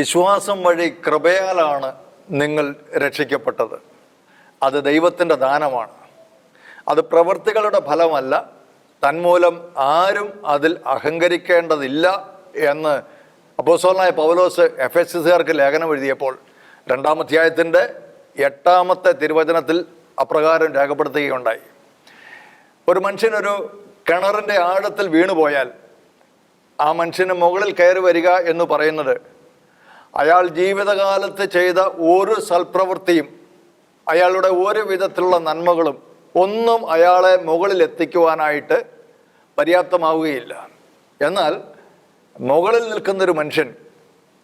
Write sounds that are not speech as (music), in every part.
വിശ്വാസം വഴി കൃപയാലാണ് നിങ്ങൾ രക്ഷിക്കപ്പെട്ടത്. അത് ദൈവത്തിന്റെ ദാനമാണ്. അത് പ്രവൃത്തികളുടെ ഫലമല്ല. തന്മൂലം ആരും അതിൽ അഹങ്കരിക്കേണ്ടതില്ല എന്ന് അപ്പോസ്തലനായ പൗലോസ് എഫ് എസ് സിക്കാർക്ക് ലേഖനം എഴുതിയപ്പോൾ രണ്ടാമധ്യായത്തിന്റെ എട്ടാമത്തെ തിരുവചനത്തിൽ അപ്രകാരം രേഖപ്പെടുത്തുകയുണ്ടായി. ഒരു മനുഷ്യനൊരു കിണറിന്റെ ആഴത്തിൽ വീണുപോയാൽ ആ മനുഷ്യന് മുകളിൽ കയറി വരിക എന്ന് പറയുന്നത് അയാൾ ജീവിതകാലത്ത് ചെയ്ത ഒരു സൽപ്രവൃത്തിയും അയാളുടെ ഒരു വിധത്തിലുള്ള നന്മകളും ഒന്നും അയാളെ മുകളിൽ എത്തിക്കുവാനായിട്ട് പര്യാപ്തമാവുകയില്ല. എന്നാൽ മുകളിൽ നിൽക്കുന്നൊരു മനുഷ്യൻ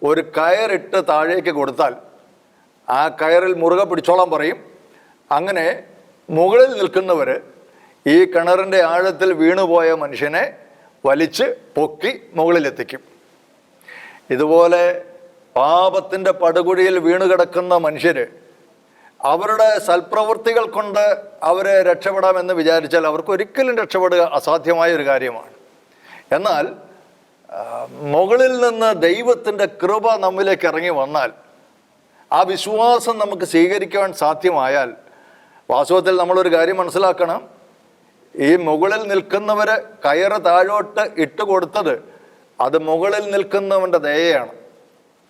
ഒരു കയറിട്ട് താഴേക്ക് കൊടുത്താൽ ആ കയറിൽ മുറുകെ പിടിച്ചോളാൻ പറയും. അങ്ങനെ മുകളിൽ നിൽക്കുന്നവർ ഈ കിണറിന്റെ ആഴത്തിൽ വീണുപോയ മനുഷ്യനെ വലിച്ച് പൊക്കി മുകളിലെത്തിക്കും. ഇതുപോലെ പാപത്തിന്റെ പടുകുഴിയിൽ വീണു കിടക്കുന്ന മനുഷ്യർ അവരുടെ സൽപ്രവൃത്തികൾ കൊണ്ട് അവരെ രക്ഷപ്പെടാമെന്ന് വിചാരിച്ചാൽ അവർക്ക് ഒരിക്കലും രക്ഷപ്പെടുക അസാധ്യമായ ഒരു കാര്യമാണ്. എന്നാൽ മുകളിൽ നിന്ന് ദൈവത്തിന്റെ കൃപ നമ്മിലേക്ക് ഇറങ്ങി വന്നാൽ ആ വിശ്വാസം നമുക്ക് സ്വീകരിക്കുവാൻ സാധ്യമായാൽ വാസ്തവത്തിൽ നമ്മളൊരു കാര്യം മനസ്സിലാക്കണം. ഈ മുകളിൽ നിൽക്കുന്നവരെ കയറ് താഴോട്ട് ഇട്ട് കൊടുത്തത് അത് മുകളിൽ നിൽക്കുന്നവന്റെ ദയയാണ്.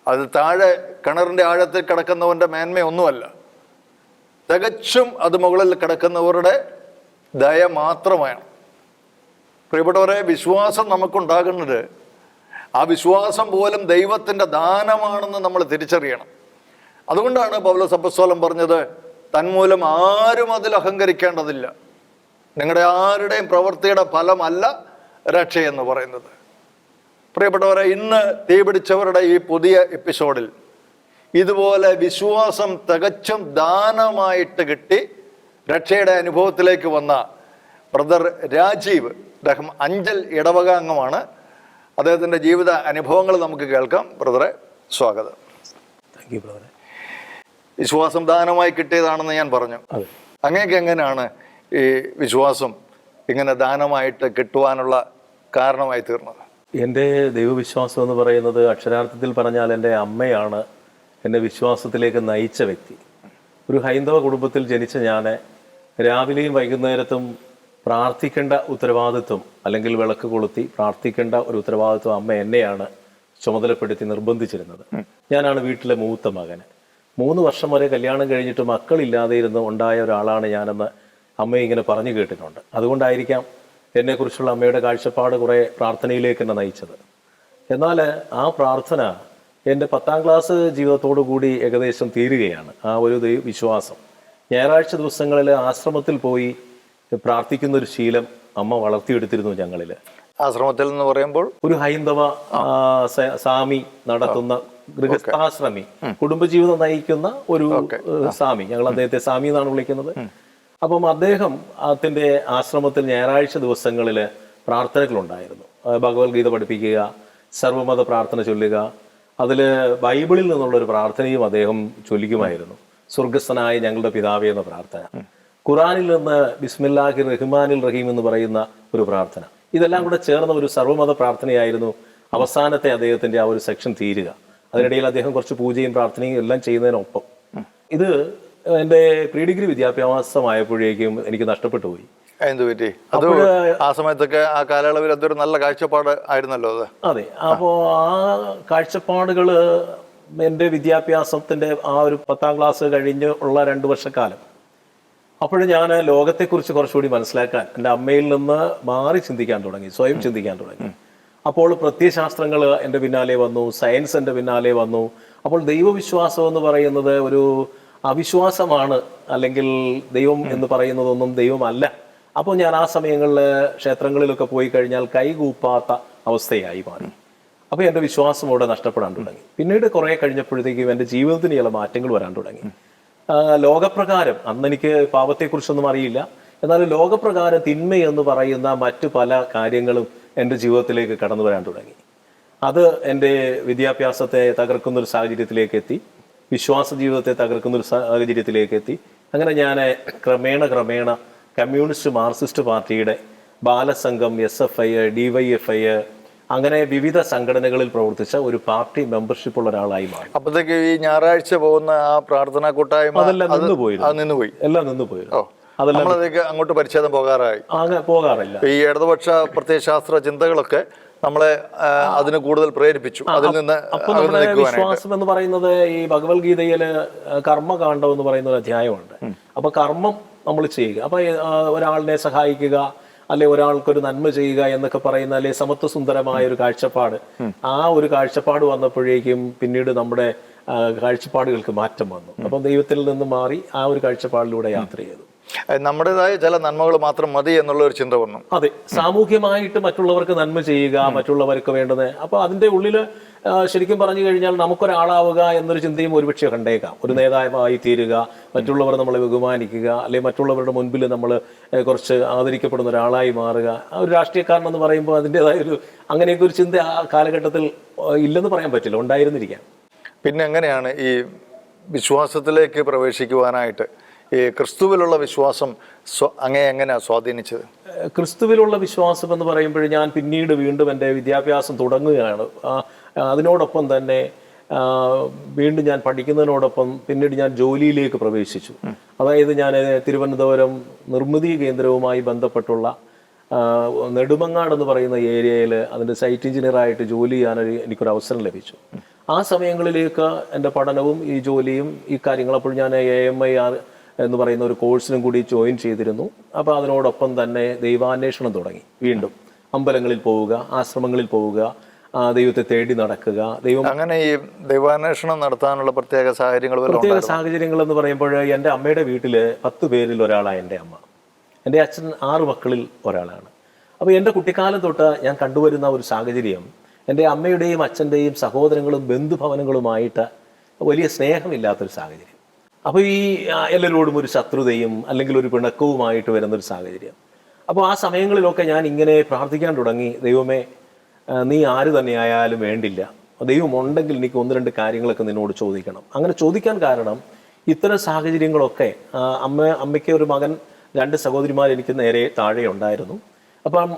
അത് താഴെ കിണറിന്റെ ആഴത്തിൽ കിടക്കുന്നവന്റെ മേന്മയൊന്നുമല്ല. തികച്ചും അത് മുകളിൽ കിടക്കുന്നവരുടെ ദയ മാത്രമാണ്. പ്രിയപ്പെട്ടവരെ വിശ്വാസം നമുക്കുണ്ടാകുന്നത് ആ വിശ്വാസം പോലും ദൈവത്തിന്റെ ദാനമാണെന്ന് നമ്മൾ തിരിച്ചറിയണം. അതുകൊണ്ടാണ് പൗലോസ് അപ്പസ്തോലൻ പറഞ്ഞത് തന്മൂലം ആരും അതിൽ അഹങ്കരിക്കേണ്ടതില്ല. നിങ്ങളുടെ ആരുടെയും പ്രവൃത്തിയുടെ ഫലമല്ല രക്ഷയെന്ന് പറയുന്നത്. പ്രിയപ്പെട്ടവരെ ഇന്ന് തീപിടിച്ചവരുടെ ഈ പുതിയ എപ്പിസോഡിൽ ഇതുപോലെ വിശ്വാസം തികച്ചും ദാനമായിട്ട് കിട്ടി രക്ഷയുടെ അനുഭവത്തിലേക്ക് വന്ന ബ്രദർ രാജീവ് അദ്ദേഹം അഞ്ചൽ ഇടവക അംഗമാണ് അദ്ദേഹത്തിന്റെ ജീവിത അനുഭവങ്ങൾ നമുക്ക് കേൾക്കാം. ബ്രദറെ സ്വാഗതം. താങ്ക് യു ബ്രദറെ വിശ്വാസം ദാനമായി കിട്ടിയതാണെന്ന് ഞാൻ പറഞ്ഞു. അങ്ങേക്ക് എങ്ങനെയാണ് ഈ വിശ്വാസം ഇങ്ങനെ ദാനമായിട്ട് കിട്ടുവാനുള്ള കാരണമായി തീർന്നത്? എന്റെ ദൈവവിശ്വാസം എന്ന് പറയുന്നത് അക്ഷരാർത്ഥത്തിൽ പറഞ്ഞാൽ എന്റെ അമ്മയാണ് എന്നെ വിശ്വാസത്തിലേക്ക് നയിച്ച വ്യക്തി. ഒരു ഹൈന്ദവ കുടുംബത്തിൽ ജനിച്ച ഞാൻ രാവിലെയും വൈകുന്നേരത്തും പ്രാർത്ഥിക്കേണ്ട ഉത്തരവാദിത്വം അല്ലെങ്കിൽ വിളക്ക് കൊളുത്തി പ്രാർത്ഥിക്കേണ്ട ഒരു ഉത്തരവാദിത്വം അമ്മ എന്നെയാണ് ചുമതലപ്പെടുത്തി നിർബന്ധിച്ചിരുന്നത്. ഞാനാണ് വീട്ടിലെ മൂത്ത മകൻ. മൂന്ന് വർഷം വരെ കല്യാണം കഴിഞ്ഞിട്ട് മക്കളില്ലാതെ ഇരുന്ന് ഉണ്ടായ ഒരാളാണ് ഞാനെന്ന് അമ്മ ഇങ്ങനെ പറഞ്ഞു കേട്ടിട്ടുണ്ട്. അതുകൊണ്ടായിരിക്കാം എന്നെക്കുറിച്ചുള്ള അമ്മയുടെ കാഴ്ചപ്പാട് കുറേ പ്രാർത്ഥനയിലേക്ക് എന്നെ നയിച്ചത്. എന്നാൽ ആ പ്രാർത്ഥന എന്റെ പത്താം ക്ലാസ് ജീവിതത്തോടു കൂടി ഏകദേശം തീരുകയാണ്. ആ ഒരു വിശ്വാസം. ഞായറാഴ്ച ദിവസങ്ങളിൽ ആശ്രമത്തിൽ പോയി പ്രാർത്ഥിക്കുന്ന ഒരു ശീലം അമ്മ വളർത്തിയെടുത്തിരുന്നു ഞങ്ങളിൽ ആശ്രമത്തിൽ എന്ന് പറയുമ്പോൾ? ഒരു ഹൈന്ദവ സാമി സ്വാമി നടത്തുന്ന ഗൃഹസ്ഥാശ്രമി. കുടുംബജീവിതം നയിക്കുന്ന ഒരു സാമി. സ്വാമി ഞങ്ങൾ അദ്ദേഹത്തെ സ്വാമി എന്നാണ് വിളിക്കുന്നത്. അപ്പം അദ്ദേഹം അതിന്റെ ആശ്രമത്തിൽ ഞായറാഴ്ച ദിവസങ്ങളിൽ പ്രാർത്ഥനകളുണ്ടായിരുന്നു. ഭഗവത്ഗീത പഠിപ്പിക്കുക സർവമത പ്രാർത്ഥന ചൊല്ലുക അതിൽ ബൈബിളിൽ നിന്നുള്ളൊരു പ്രാർത്ഥനയും അദ്ദേഹം ചൊല്ലിക്കുമായിരുന്നു. സ്വർഗസ്ഥനായ ഞങ്ങളുടെ പിതാവേ എന്ന പ്രാർത്ഥന. ഖുറാനിൽ നിന്ന് ബിസ്മില്ലാഹി റഹ്മാനിൽ റഹീം എന്ന് പറയുന്ന ഒരു പ്രാർത്ഥന. ഇതെല്ലാം കൂടെ ചേർന്ന ഒരു സർവമത പ്രാർത്ഥനയായിരുന്നു അവസാനത്തെ അദ്ദേഹത്തിന്റെ ആ ഒരു സെക്ഷൻ തീരുക. അതിനിടയിൽ അദ്ദേഹം കുറച്ച് പൂജയും പ്രാർത്ഥനയും എല്ലാം ചെയ്യുന്നതിനൊപ്പം. ഇത് എന്റെ പ്രീ ഡിഗ്രി വിദ്യാഭ്യാസമായപ്പോഴേക്കും എനിക്ക് നഷ്ടപ്പെട്ടു പോയി. എന്ത് പറ്റി? അത് ആ സമയത്തൊക്കെ ആ കാലയളവിൽ അതൊരു നല്ല കാഴ്ചപ്പാട് ആയിരുന്നല്ലോ അത്? അതെ അപ്പോൾ ആ കാഴ്ചപ്പാടുകൾ എന്റെ വിദ്യാഭ്യാസത്തിന്റെ ആ ഒരു പത്താം ക്ലാസ് കഴിഞ്ഞ് ഉള്ള രണ്ട് വർഷക്കാലം. അപ്പോൾ ഞാൻ ലോകത്തെക്കുറിച്ച് കുറച്ചുകൂടി മനസ്സിലാക്കാൻ എന്റെ അമ്മയിൽ നിന്ന് മാറി ചിന്തിക്കാൻ തുടങ്ങി സ്വയം ചിന്തിക്കാൻ തുടങ്ങി. അപ്പോൾ പ്രത്യയശാസ്ത്രങ്ങൾ എന്റെ പിന്നാലെ വന്നു സയൻസ് എന്റെ പിന്നാലെ വന്നു. അപ്പോൾ ദൈവവിശ്വാസം എന്ന് പറയുന്നത് ഒരു അവിശ്വാസമാണ് അല്ലെങ്കിൽ ദൈവം എന്ന് പറയുന്നതൊന്നും ദൈവമല്ല. അപ്പോൾ ഞാൻ ആ സമയങ്ങളിൽ ക്ഷേത്രങ്ങളിലൊക്കെ പോയി കഴിഞ്ഞാൽ കൈകൂപ്പാത്ത അവസ്ഥയായി മാറി. അപ്പോൾ എന്റെ വിശ്വാസം അവിടെ നഷ്ടപ്പെടാൻ തുടങ്ങി. പിന്നീട് കുറേ കഴിഞ്ഞപ്പോഴത്തേക്കും എന്റെ ജീവിതത്തിന് ചില മാറ്റങ്ങൾ വരാൻ തുടങ്ങി. ലോകപ്രകാരം അന്ന് എനിക്ക് പാപത്തെക്കുറിച്ചൊന്നും അറിയില്ല. എന്നാൽ ലോകപ്രകാരം തിന്മ എന്ന് പറയുന്ന മറ്റു പല കാര്യങ്ങളും എന്റെ ജീവിതത്തിലേക്ക് കടന്നു വരാൻ തുടങ്ങി. അത് എന്റെ വിദ്യാഭ്യാസത്തെ തകർക്കുന്ന ഒരു സാഹചര്യത്തിലേക്ക് എത്തി. വിശ്വാസ ജീവിതത്തെ തകർക്കുന്ന ഒരു സാഹചര്യത്തിലേക്ക് എത്തി. അങ്ങനെ ഞാൻ ക്രമേണ ക്രമേണ കമ്മ്യൂണിസ്റ്റ് മാർക്സിസ്റ്റ് പാർട്ടിയുടെ Balasangham S F I D Y F I അങ്ങനെ വിവിധ സംഘടനകളിൽ പ്രവർത്തിച്ച ഒരു പാർട്ടി മെമ്പർഷിപ്പ് ഉള്ള ഒരാളായി മാറി. അപ്പോഴത്തേക്ക് ഈ ഞായറാഴ്ച പോകുന്ന ആ പ്രാർത്ഥനാ കൂട്ടായ്മ അതെല്ലാം. അത് നിന്നുപോയി. എല്ലാം നിന്നുപോയി അതെല്ലാം അങ്ങോട്ട് പരിച്ഛേദം പോകാറായി. പോകാറില്ല. ഈ ഇടതുപക്ഷ പ്രത്യയശാസ്ത്ര ചിന്തകളൊക്കെ നമ്മളെ അതിന് കൂടുതൽ പ്രേരിപ്പിച്ചു. അതിൽ നിന്ന് നമ്മുടെ വിശ്വാസം എന്ന് പറയുന്നത് ഈ ഭഗവത്ഗീതയിൽ കർമ്മകാണ്ഡം എന്ന് പറയുന്ന ഒരു അധ്യായമുണ്ട്. അപ്പൊ കർമ്മം നമ്മൾ ചെയ്യുക. അപ്പൊ ഒരാളിനെ സഹായിക്കുക അല്ലെ ഒരാൾക്കൊരു നന്മ ചെയ്യുക എന്നൊക്കെ പറയുന്ന അല്ലെ സമത്വ സുന്ദരമായ ഒരു കാഴ്ചപ്പാട്. ആ ഒരു കാഴ്ചപ്പാട് വന്നപ്പോഴേക്കും പിന്നീട് നമ്മുടെ കാഴ്ചപ്പാടുകൾക്ക് മാറ്റം വന്നു. അപ്പം ദൈവത്തിൽ നിന്ന് മാറി ആ ഒരു കാഴ്ചപ്പാടിലൂടെ യാത്ര ചെയ്തു. നമ്മുടേതായ ചില നന്മകൾ മാത്രം മതി എന്നുള്ള ഒരു ചിന്ത വന്നു. അതെ സാമൂഹ്യമായിട്ട് മറ്റുള്ളവർക്ക് നന്മ ചെയ്യുക മറ്റുള്ളവർക്ക് വേണ്ടത് അപ്പൊ അതിന്റെ ഉള്ളിൽ ശരിക്കും പറഞ്ഞു കഴിഞ്ഞാൽ നമുക്കൊരാളാവുക എന്നൊരു ചിന്തയും ഒരുപക്ഷെ കണ്ടേക്കാം. ഒരു നേതാവായി തീരുക മറ്റുള്ളവർ നമ്മളെ ബഹുമാനിക്കുക അല്ലെങ്കിൽ മറ്റുള്ളവരുടെ മുൻപിൽ നമ്മൾ കുറച്ച് ആദരിക്കപ്പെടുന്ന ഒരാളായി മാറുക. ഒരു രാഷ്ട്രീയക്കാരൻ എന്ന് പറയുമ്പോൾ അതിന്റെതായ ഒരു അങ്ങനെയൊക്കെ ഒരു ചിന്ത ആ കാലഘട്ടത്തിൽ ഇല്ലെന്ന് പറയാൻ പറ്റില്ല ഉണ്ടായിരുന്നിരിക്കാം. പിന്നെ എങ്ങനെയാണ് ഈ വിശ്വാസത്തിലേക്ക് പ്രവേശിക്കുവാനായിട്ട് ഈ ക്രിസ്തുവിലുള്ള വിശ്വാസം അങ്ങേ എങ്ങനെയാ സ്വാധീനിച്ചത്? ക്രിസ്തുവിലുള്ള വിശ്വാസം എന്ന് പറയുമ്പോൾ ഞാൻ പിന്നീട് വീണ്ടും എന്റെ വിദ്യാഭ്യാസം തുടങ്ങുകയാണ്. അതിനോടൊപ്പം തന്നെ വീണ്ടും ഞാൻ പഠിക്കുന്നതിനോടൊപ്പം പിന്നീട് ഞാൻ ജോലിയിലേക്ക് പ്രവേശിച്ചു. അതായത് ഞാൻ തിരുവനന്തപുരം നിർമ്മിതി കേന്ദ്രവുമായി ബന്ധപ്പെട്ടുള്ള നെടുമങ്ങാട് എന്ന് പറയുന്ന ഏരിയയിൽ അതിന്റെ സൈറ്റ് എഞ്ചിനീയറായിട്ട് ജോലി ചെയ്യാനൊരു എനിക്കൊരു അവസരം ലഭിച്ചു. ആ സമയങ്ങളിലേക്ക് എന്റെ പഠനവും ഈ ജോലിയും ഈ കാര്യങ്ങൾ അപ്പോൾ ഞാൻ എ എം ഐ ആർ എന്ന് പറയുന്ന ഒരു കോഴ്സിനും കൂടി ജോയിൻ ചെയ്തിരുന്നു. അപ്പോൾ അതിനോടൊപ്പം തന്നെ ദൈവാന്വേഷണം തുടങ്ങി. വീണ്ടും അമ്പലങ്ങളിൽ പോവുക ആശ്രമങ്ങളിൽ പോവുക ദൈവത്തെ തേടി നടക്കുക ദൈവം അങ്ങനെ ഈ ദൈവാന്വേഷണം നടത്താനുള്ള പ്രത്യേക സാഹചര്യങ്ങൾ പ്രത്യേക സാഹചര്യങ്ങൾ എന്ന് പറയുമ്പോൾ എന്റെ അമ്മയുടെ വീട്ടിൽ പത്ത് പേരിൽ ഒരാളാണ് എന്റെ അമ്മ. എന്റെ അച്ഛൻ ആറ് മക്കളിൽ ഒരാളാണ്. അപ്പോൾ എന്റെ കുട്ടിക്കാലം തൊട്ട് ഞാൻ കണ്ടുവരുന്ന ഒരു സാഹചര്യം എന്റെ അമ്മയുടെയും അച്ഛന്റെയും സഹോദരങ്ങളും ബന്ധുഭവനങ്ങളുമായിട്ട് വലിയ സ്നേഹമില്ലാത്തൊരു സാഹചര്യം. അപ്പോൾ ഈ എല്ലാവരോടും ഒരു ശത്രുതയും അല്ലെങ്കിൽ ഒരു പിണക്കവുമായിട്ട് വരുന്നൊരു സാഹചര്യം. അപ്പോൾ ആ സമയങ്ങളിലൊക്കെ ഞാൻ ഇങ്ങനെ പ്രാർത്ഥിക്കാൻ തുടങ്ങി ദൈവമേ നീ ആര് തന്നെയായാലും വേണ്ടില്ല. ദൈവം ഉണ്ടെങ്കിൽ എനിക്ക് ഒന്ന് രണ്ട് കാര്യങ്ങളൊക്കെ നിന്നോട് ചോദിക്കണം. അങ്ങനെ ചോദിക്കാൻ കാരണം ഇത്തരം സാഹചര്യങ്ങളൊക്കെ അമ്മ അമ്മയ്ക്ക് ഒരു മകൻ രണ്ട് സഹോദരിമാർ എനിക്ക് നേരെ താഴെ ഉണ്ടായിരുന്നു. അപ്പം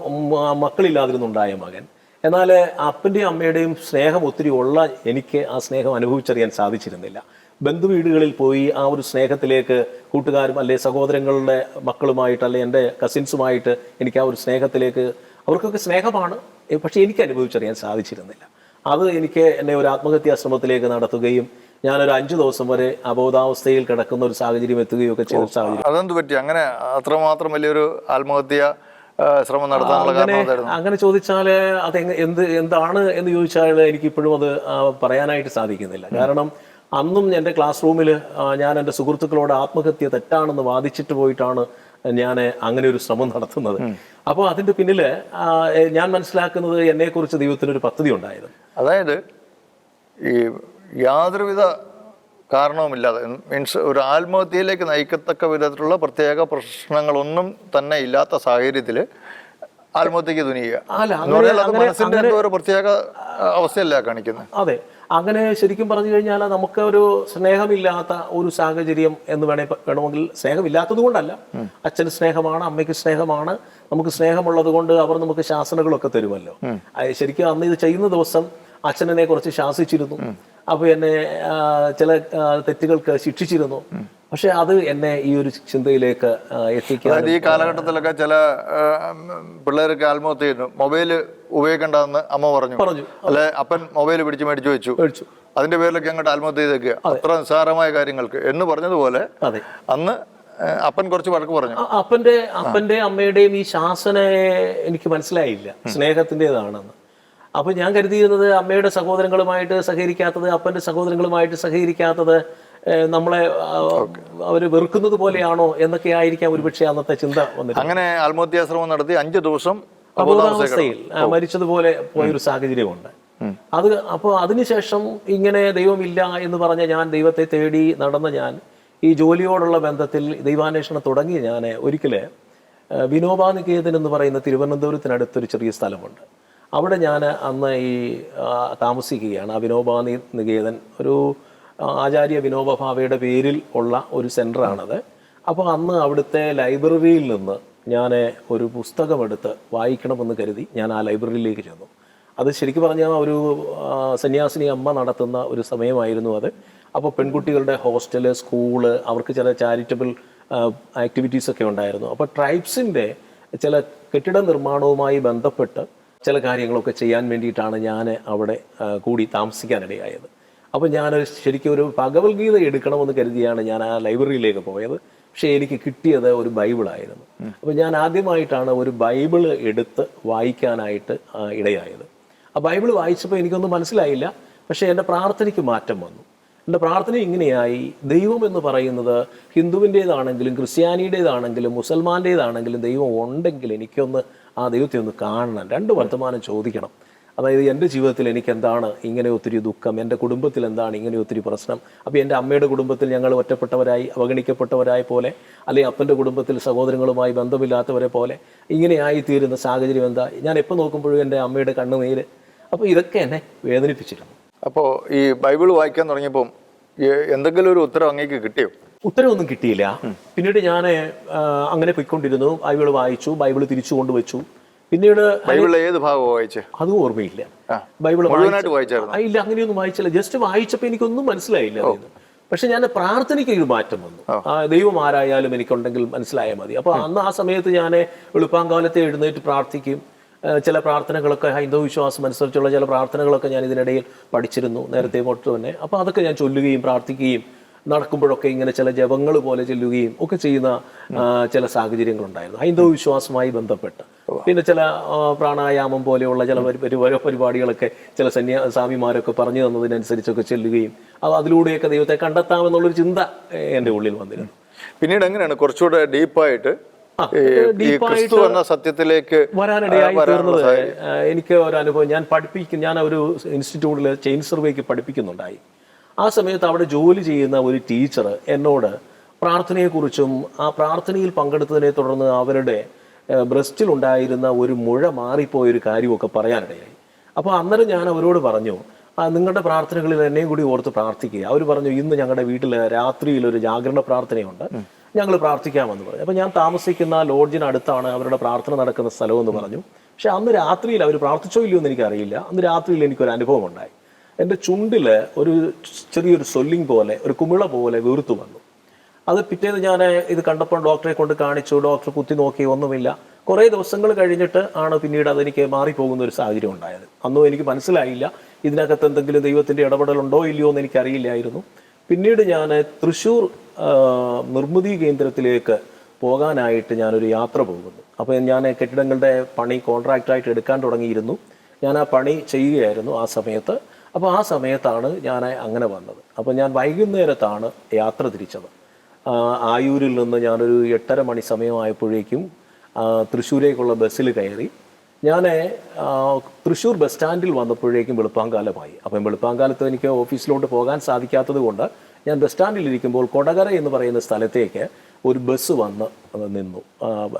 മക്കളില്ലാതിരുന്നുണ്ടായ മകൻ. എന്നാൽ അപ്പന്റെയും അമ്മയുടെയും സ്നേഹം ഒത്തിരി ഉള്ള എനിക്ക് ആ സ്നേഹം അനുഭവിച്ചറിയാൻ സാധിച്ചിരുന്നില്ല. ബന്ധുവീടുകളിൽ പോയി ആ ഒരു സ്നേഹത്തിലേക്ക് കൂട്ടുകാരും അല്ലെ സഹോദരങ്ങളുടെ മക്കളുമായിട്ട് അല്ലെ എന്റെ കസിൻസുമായിട്ട് എനിക്ക് ആ ഒരു സ്നേഹത്തിലേക്ക് അവർക്കൊക്കെ സ്നേഹമാണ്. പക്ഷേ എനിക്ക് അനുഭവിച്ചറിയാൻ സാധിച്ചിരുന്നില്ല. അത് എനിക്ക് എന്നെ ഒരു ആത്മഹത്യാശ്രമത്തിലേക്ക് നടത്തുകയും ഞാനൊരു അഞ്ചു ദിവസം വരെ അബോധാവസ്ഥയിൽ കിടക്കുന്ന ഒരു സാഹചര്യം എത്തുകയും ഒക്കെ ചെയ്ത സാഹചര്യം. അതെന്ത് പറ്റി? അങ്ങനെ അത്രമാത്രം വലിയൊരു ആത്മഹത്യ ശ്രമം നടത്താനുള്ള കാരണം അങ്ങനെ ചോദിച്ചാൽ അത് എന്ത് എന്താണ് എന്ന് ചോദിച്ചാൽ എനിക്ക് ഇപ്പോഴും അത് പറയാനായിട്ട് സാധിക്കുന്നില്ല. കാരണം അന്നും എന്റെ ക്ലാസ് റൂമിൽ ഞാൻ എന്റെ സുഹൃത്തുക്കളോട് ആത്മഹത്യ തെറ്റാണെന്ന് വാദിച്ചിട്ട് പോയിട്ടാണ് ഞാൻ അങ്ങനെ ഒരു ശ്രമം നടത്തുന്നത്. അപ്പോൾ അതിന്റെ പിന്നിൽ ഞാൻ മനസ്സിലാക്കുന്നത് എന്നെക്കുറിച്ച് ദൈവത്തിനൊരു പദ്ധതി ഉണ്ടായിരുന്നു. അതായത് ഈ യാതൊരുവിധ കാരണവുമില്ലാതെ മീൻസ് ഒരു ആത്മഹത്യയിലേക്ക് നയിക്കത്തക്ക വിധത്തിലുള്ള പ്രത്യേക പ്രശ്നങ്ങളൊന്നും തന്നെ ഇല്ലാത്ത സാഹചര്യത്തിൽ ആത്മഹത്യക്ക് തുനിയുക. പ്രത്യേക അവസ്ഥയല്ല കാണിക്കുന്നത്. അതെ. അങ്ങനെ ശരിക്കും പറഞ്ഞു കഴിഞ്ഞാൽ നമുക്ക് ഒരു സ്നേഹമില്ലാത്ത ഒരു സാഹചര്യം എന്ന് വേണേ വേണമെങ്കിൽ സ്നേഹമില്ലാത്തത് കൊണ്ടല്ല. അച്ഛന് സ്നേഹമാണ് അമ്മയ്ക്ക് സ്നേഹമാണ്. നമുക്ക് സ്നേഹമുള്ളത് കൊണ്ട് അവർ നമുക്ക് ശാസനകളൊക്കെ തരുമല്ലോ. ശരിക്കും അന്ന് ഇത് ചെയ്യുന്ന ദിവസം അച്ഛനെ കുറച്ച് ശാസിച്ചിരുന്നു. അപ്പൊ എന്നെ ചില തെറ്റുകൾക്ക് ശിക്ഷിച്ചിരുന്നു. പക്ഷെ അത് എന്നെ ഈ ഒരു ചിന്തയിലേക്ക് എത്തിക്കാൻ ഈ കാലഘട്ടത്തിലൊക്കെ ചില പിള്ളേരൊക്കെ ആത്മഹത്യ ചെയ്യുന്നു മൊബൈൽ ഉപയോഗിക്കണ്ടെന്ന് അമ്മ പറഞ്ഞു. പറഞ്ഞു. അല്ലെ അപ്പൻ മൊബൈൽ പിടിച്ച് മേടിച്ചു വെച്ചു. മേടിച്ചു. അതിന്റെ പേരിലൊക്കെ അങ്ങോട്ട് ആത്മഹത്യ ചെയ്തേക്കുക. അത്ര നിസ്സാരമായ കാര്യങ്ങൾക്ക്. എന്ന് പറഞ്ഞതുപോലെ അതെ. അന്ന് അപ്പൻ കുറച്ച് വഴക്ക് പറഞ്ഞു. അപ്പന്റെ അപ്പന്റെ അമ്മയുടെയും ഈ ശാസന എനിക്ക് മനസ്സിലായില്ല. സ്നേഹത്തിന്റെതാണെന്ന് അപ്പൊ ഞാൻ കരുതിയിരുന്നത് അമ്മയുടെ സഹോദരങ്ങളുമായിട്ട് സഹകരിക്കാത്തത് അപ്പന്റെ സഹോദരങ്ങളുമായിട്ട് സഹകരിക്കാത്തത് നമ്മളെ അവർ വെറുക്കുന്നത് പോലെയാണോ എന്നൊക്കെ ആയിരിക്കാം ഒരുപക്ഷെ അന്നത്തെ ചിന്ത വന്നത് അങ്ങനെ ആത്മഹത്യാശ്രമം നടത്തി അഞ്ചു ദിവസം അബോധാവസ്ഥയിൽ മരിച്ചതുപോലെ പോയൊരു സാഹചര്യമുണ്ട്. അത് അപ്പോൾ അതിനുശേഷം ഇങ്ങനെ ദൈവമില്ല എന്ന് പറഞ്ഞ ഞാൻ ദൈവത്തെ തേടി നടന്ന ഞാൻ ഈ ജോലിയോടുള്ള ബന്ധത്തിൽ ദൈവാന്വേഷണം തുടങ്ങി ഞാൻ ഒരിക്കൽ വിനോബാനികേതൻ വിനോബാ നികേതൻ എന്ന് പറയുന്ന തിരുവനന്തപുരത്തിനടുത്തൊരു ചെറിയ സ്ഥലമുണ്ട്. അവിടെ ഞാൻ അന്ന് ഈ താമസിക്കുകയാണ്. ആ വിനോബ നികേതൻ ഒരു ആചാര്യ വിനോബ ഭാവയുടെ പേരിൽ ഉള്ള ഒരു സെന്ററാണത് അപ്പോൾ അന്ന് അവിടുത്തെ ലൈബ്രറിയിൽ നിന്ന് ഞാൻ ഒരു പുസ്തകമെടുത്ത് വായിക്കണമെന്ന് കരുതി ഞാൻ ആ ലൈബ്രറിയിലേക്ക് ചെന്നു. അത് ശരിക്കും പറഞ്ഞാൽ ഒരു സന്യാസിനി അമ്മ നടത്തുന്ന ഒരു സമയമായിരുന്നു അത്. അപ്പോൾ പെൺകുട്ടികളുടെ ഹോസ്റ്റൽ സ്കൂൾ അവർക്ക് ചില ചാരിറ്റബിൾ ആക്ടിവിറ്റീസൊക്കെ ഉണ്ടായിരുന്നു. അപ്പോൾ ട്രൈബ്സിന്റെ ചില കെട്ടിട നിർമ്മാണവുമായി ബന്ധപ്പെട്ട് ചില കാര്യങ്ങളൊക്കെ ചെയ്യാൻ വേണ്ടിയിട്ടാണ് ഞാൻ അവിടെ കൂടി താമസിക്കാനിടയായത്. അപ്പോൾ ഞാൻ ശരിക്കും ഒരു ഭഗവത്ഗീത എടുക്കണമെന്ന് കരുതിയാണ് ഞാൻ ആ ലൈബ്രറിയിലേക്ക് പോയത്. പക്ഷേ എനിക്ക് കിട്ടിയത് ഒരു ബൈബിളായിരുന്നു. അപ്പോൾ ഞാൻ ആദ്യമായിട്ടാണ് ഒരു ബൈബിൾ എടുത്ത് വായിക്കാനായിട്ട് ഇടയായത്. ആ ബൈബിൾ വായിച്ചപ്പോൾ എനിക്കൊന്നും മനസ്സിലായില്ല. പക്ഷേ എന്റെ പ്രാർത്ഥനയ്ക്ക് മാറ്റം വന്നു. എന്റെ പ്രാർത്ഥന ഇങ്ങനെയായി. ദൈവം എന്ന് പറയുന്നത് ഹിന്ദുവിന്റേതാണെങ്കിലും ക്രിസ്ത്യാനിയുടേതാണെങ്കിലും മുസൽമാന്റേതാണെങ്കിലും ദൈവം ഉണ്ടെങ്കിൽ എനിക്കൊന്ന് ആ ദൈവത്തെ ഒന്ന് കാണണം. രണ്ട് വർത്തമാനം ചോദിക്കണം. അതായത് എന്റെ ജീവിതത്തിൽ എനിക്ക് എന്താണ് ഇങ്ങനെ ഒത്തിരി ദുഃഖം? എന്റെ കുടുംബത്തിൽ എന്താണ് ഇങ്ങനെ ഒത്തിരി പ്രശ്നം? അപ്പോൾ എന്റെ അമ്മയുടെ കുടുംബത്തിൽ ഞങ്ങൾ ഒറ്റപ്പെട്ടവരായി അവഗണിക്കപ്പെട്ടവരായ പോലെ അല്ലെങ്കിൽ അപ്പന്റെ കുടുംബത്തിൽ സഹോദരങ്ങളുമായി ബന്ധമില്ലാത്തവരെ പോലെ ഇങ്ങനെയായി തീരുന്ന സാഹചര്യം എന്താ? ഞാൻ എപ്പോൾ നോക്കുമ്പോഴും എന്റെ അമ്മയുടെ കണ്ണുനീര്. അപ്പോൾ ഇതൊക്കെ എന്നെ വേദനിപ്പിച്ചിരുന്നു. അപ്പോൾ ഈ ബൈബിൾ വായിക്കാൻ തുടങ്ങിയപ്പം എന്തെങ്കിലും ഒരു ഉത്തരം അങ്ങേക്ക് കിട്ടിയോ? ഉത്തരവൊന്നും കിട്ടിയില്ല. പിന്നീട് ഞാൻ അങ്ങനെ പോയിക്കൊണ്ടിരുന്നു. ബൈബിൾ വായിച്ചു ബൈബിൾ തിരിച്ചു കൊണ്ടുവച്ചു. പിന്നീട് ബൈബിളിലെ ഏത് ഭാഗം വായിച്ചേ? അതും ഓർമ്മയില്ല. ബൈബിൾ ഇല്ല അങ്ങനെയൊന്നും വായിച്ചില്ല. ജസ്റ്റ് വായിച്ചപ്പോൾ എനിക്കൊന്നും മനസ്സിലായില്ല പക്ഷെ ഞാൻ പ്രാർത്ഥനയ്ക്ക് ഒരു മാറ്റം വന്നു. ആ, ദൈവം ആരായാലും എനിക്കുണ്ടെങ്കിൽ മനസ്സിലായാൽ മതി. അപ്പൊ അന്ന് ആ സമയത്ത് ഞാൻ എളുപ്പാങ്കാലത്തെ എഴുന്നേറ്റ് പ്രാർത്ഥിക്കും. ചില പ്രാർത്ഥനകളൊക്കെ ഹൈന്ദവ വിശ്വാസം അനുസരിച്ചുള്ള ചില പ്രാർത്ഥനകളൊക്കെ ഞാൻ ഇതിനിടയിൽ പഠിച്ചിരുന്നു നേരത്തെ തൊട്ട് തന്നെ. അപ്പൊ അതൊക്കെ ഞാൻ ചൊല്ലുകയും പ്രാർത്ഥിക്കുകയും നടക്കുമ്പോഴൊക്കെ ഇങ്ങനെ ചില ജപങ്ങൾ പോലെ ചെല്ലുകയും ഒക്കെ ചെയ്യുന്ന ചില സാഹചര്യങ്ങളുണ്ടായിരുന്നു. ഹൈന്ദവ വിശ്വാസവുമായി ബന്ധപ്പെട്ട് പിന്നെ ചില പ്രാണായാമം പോലെയുള്ള ചില പരി- പരി- പരിപാടികളൊക്കെ ചില സന്യാ സ്വാമിമാരൊക്കെ പറഞ്ഞു തന്നതിനനുസരിച്ചൊക്കെ ചെല്ലുകയും അത് അതിലൂടെയൊക്കെ ദൈവത്തെ കണ്ടെത്താമെന്നുള്ളൊരു ചിന്ത എന്റെ എന്റെ ഉള്ളിൽ വന്നിരുന്നു. പിന്നീട് എങ്ങനെയാണ്? കുറച്ചുകൂടെ ഡീപ്പായിട്ട് ക്രിസ്തു എന്ന സത്യത്തിലേക്ക് വരാനിടയായി തീർന്നത്. എനിക്ക് ഒരു അനുഭവം ഞാൻ പഠിപ്പിക്കും ഞാൻ ഒരു ഇൻസ്റ്റിറ്റ്യൂട്ടിൽ ചെയിൻ സർവേക്ക് പഠിപ്പിക്കുന്നുണ്ടായി. ആ സമയത്ത് അവിടെ ജോലി ചെയ്യുന്ന ഒരു ടീച്ചർ എന്നോട് പ്രാർത്ഥനയെക്കുറിച്ചും ആ പ്രാർത്ഥനയിൽ പങ്കെടുത്തതിനെ തുടർന്ന് അവരുടെ ബ്രസ്റ്റിൽ ഉണ്ടായിരുന്ന ഒരു മുഴ മാറിപ്പോയൊരു കാര്യമൊക്കെ പറയാനിടയായി. അപ്പോൾ അന്നേരം ഞാൻ അവരോട് പറഞ്ഞു "ആ, നിങ്ങളുടെ പ്രാർത്ഥനകളിൽ എന്നെയും കൂടി ഓർത്ത് പ്രാർത്ഥിക്കുക. അവർ പറഞ്ഞു ഇന്ന് ഞങ്ങളുടെ വീട്ടിൽ രാത്രിയിൽ ഒരു ജാഗരണ പ്രാർത്ഥനയുണ്ട്. ഞങ്ങൾ പ്രാർത്ഥിക്കാമെന്ന് പറഞ്ഞു. അപ്പോൾ ഞാൻ താമസിക്കുന്ന ലോഡ്ജിനടുത്താണ് അവരുടെ പ്രാർത്ഥന നടക്കുന്ന സ്ഥലമെന്ന് പറഞ്ഞു. പക്ഷെ അന്ന് രാത്രിയിൽ അവർ പ്രാർത്ഥിച്ചോ ഇല്ലയോ എന്ന് എനിക്കറിയില്ല. അന്ന് രാത്രിയിൽ എനിക്കൊരു അനുഭവം ഉണ്ടായി എന്റെ ചുണ്ടിൽ ഒരു ചെറിയൊരു സൊല്ലിങ് പോലെ ഒരു കുമിള പോലെ വീർത്തു വന്നു. അത് പിറ്റേന്ന് ഞാൻ ഇത് കണ്ടപ്പോൾ ഡോക്ടറെ കൊണ്ട് കാണിച്ചു. ഡോക്ടർ കുത്തി നോക്കി ഒന്നുമില്ല. കുറേ ദിവസങ്ങൾ കഴിഞ്ഞിട്ട് ആണ് പിന്നീട് അതെനിക്ക് മാറിപ്പോകുന്ന ഒരു സാഹചര്യം ഉണ്ടായത്. അന്നും എനിക്ക് മനസ്സിലായില്ല. ഇതിനകത്ത് എന്തെങ്കിലും ദൈവത്തിന്റെ ഇടപെടലുണ്ടോ ഇല്ലയോ എന്ന് എനിക്കറിയില്ലായിരുന്നു. പിന്നീട് ഞാൻ തൃശ്ശൂർ നിർമ്മിതി കേന്ദ്രത്തിലേക്ക് പോകാനായിട്ട് ഞാനൊരു യാത്ര പോകുന്നു. അപ്പോൾ ഞാൻ കെട്ടിടങ്ങളുടെ പണി കോൺട്രാക്റ്റായിട്ട് എടുക്കാൻ തുടങ്ങിയിരുന്നു. ഞാൻ ആ പണി ചെയ്യുകയായിരുന്നു ആ സമയത്ത്. അപ്പോൾ ആ സമയത്താണ് ഞാൻ അങ്ങനെ വന്നത്. അപ്പോൾ ഞാൻ വൈകുന്നേരത്താണ് യാത്ര തിരിച്ചത്. ആയൂരിൽ നിന്ന് ഞാനൊരു എട്ടര മണി സമയമായപ്പോഴേക്കും തൃശ്ശൂരേക്കുള്ള ബസ്സിൽ കയറി. ഞാൻ തൃശ്ശൂർ ബസ് സ്റ്റാൻഡിൽ വന്നപ്പോഴേക്കും വെളുപ്പാങ്കാലമായി. അപ്പം വെളുപ്പാങ്കാലത്ത് എനിക്ക് ഓഫീസിലോട്ട് പോകാൻ സാധിക്കാത്തത് കൊണ്ട് ഞാൻ ബസ് സ്റ്റാൻഡിൽ ഇരിക്കുമ്പോൾ കൊടകര എന്ന് പറയുന്ന സ്ഥലത്തേക്ക് ഒരു ബസ് വന്ന് നിന്നു.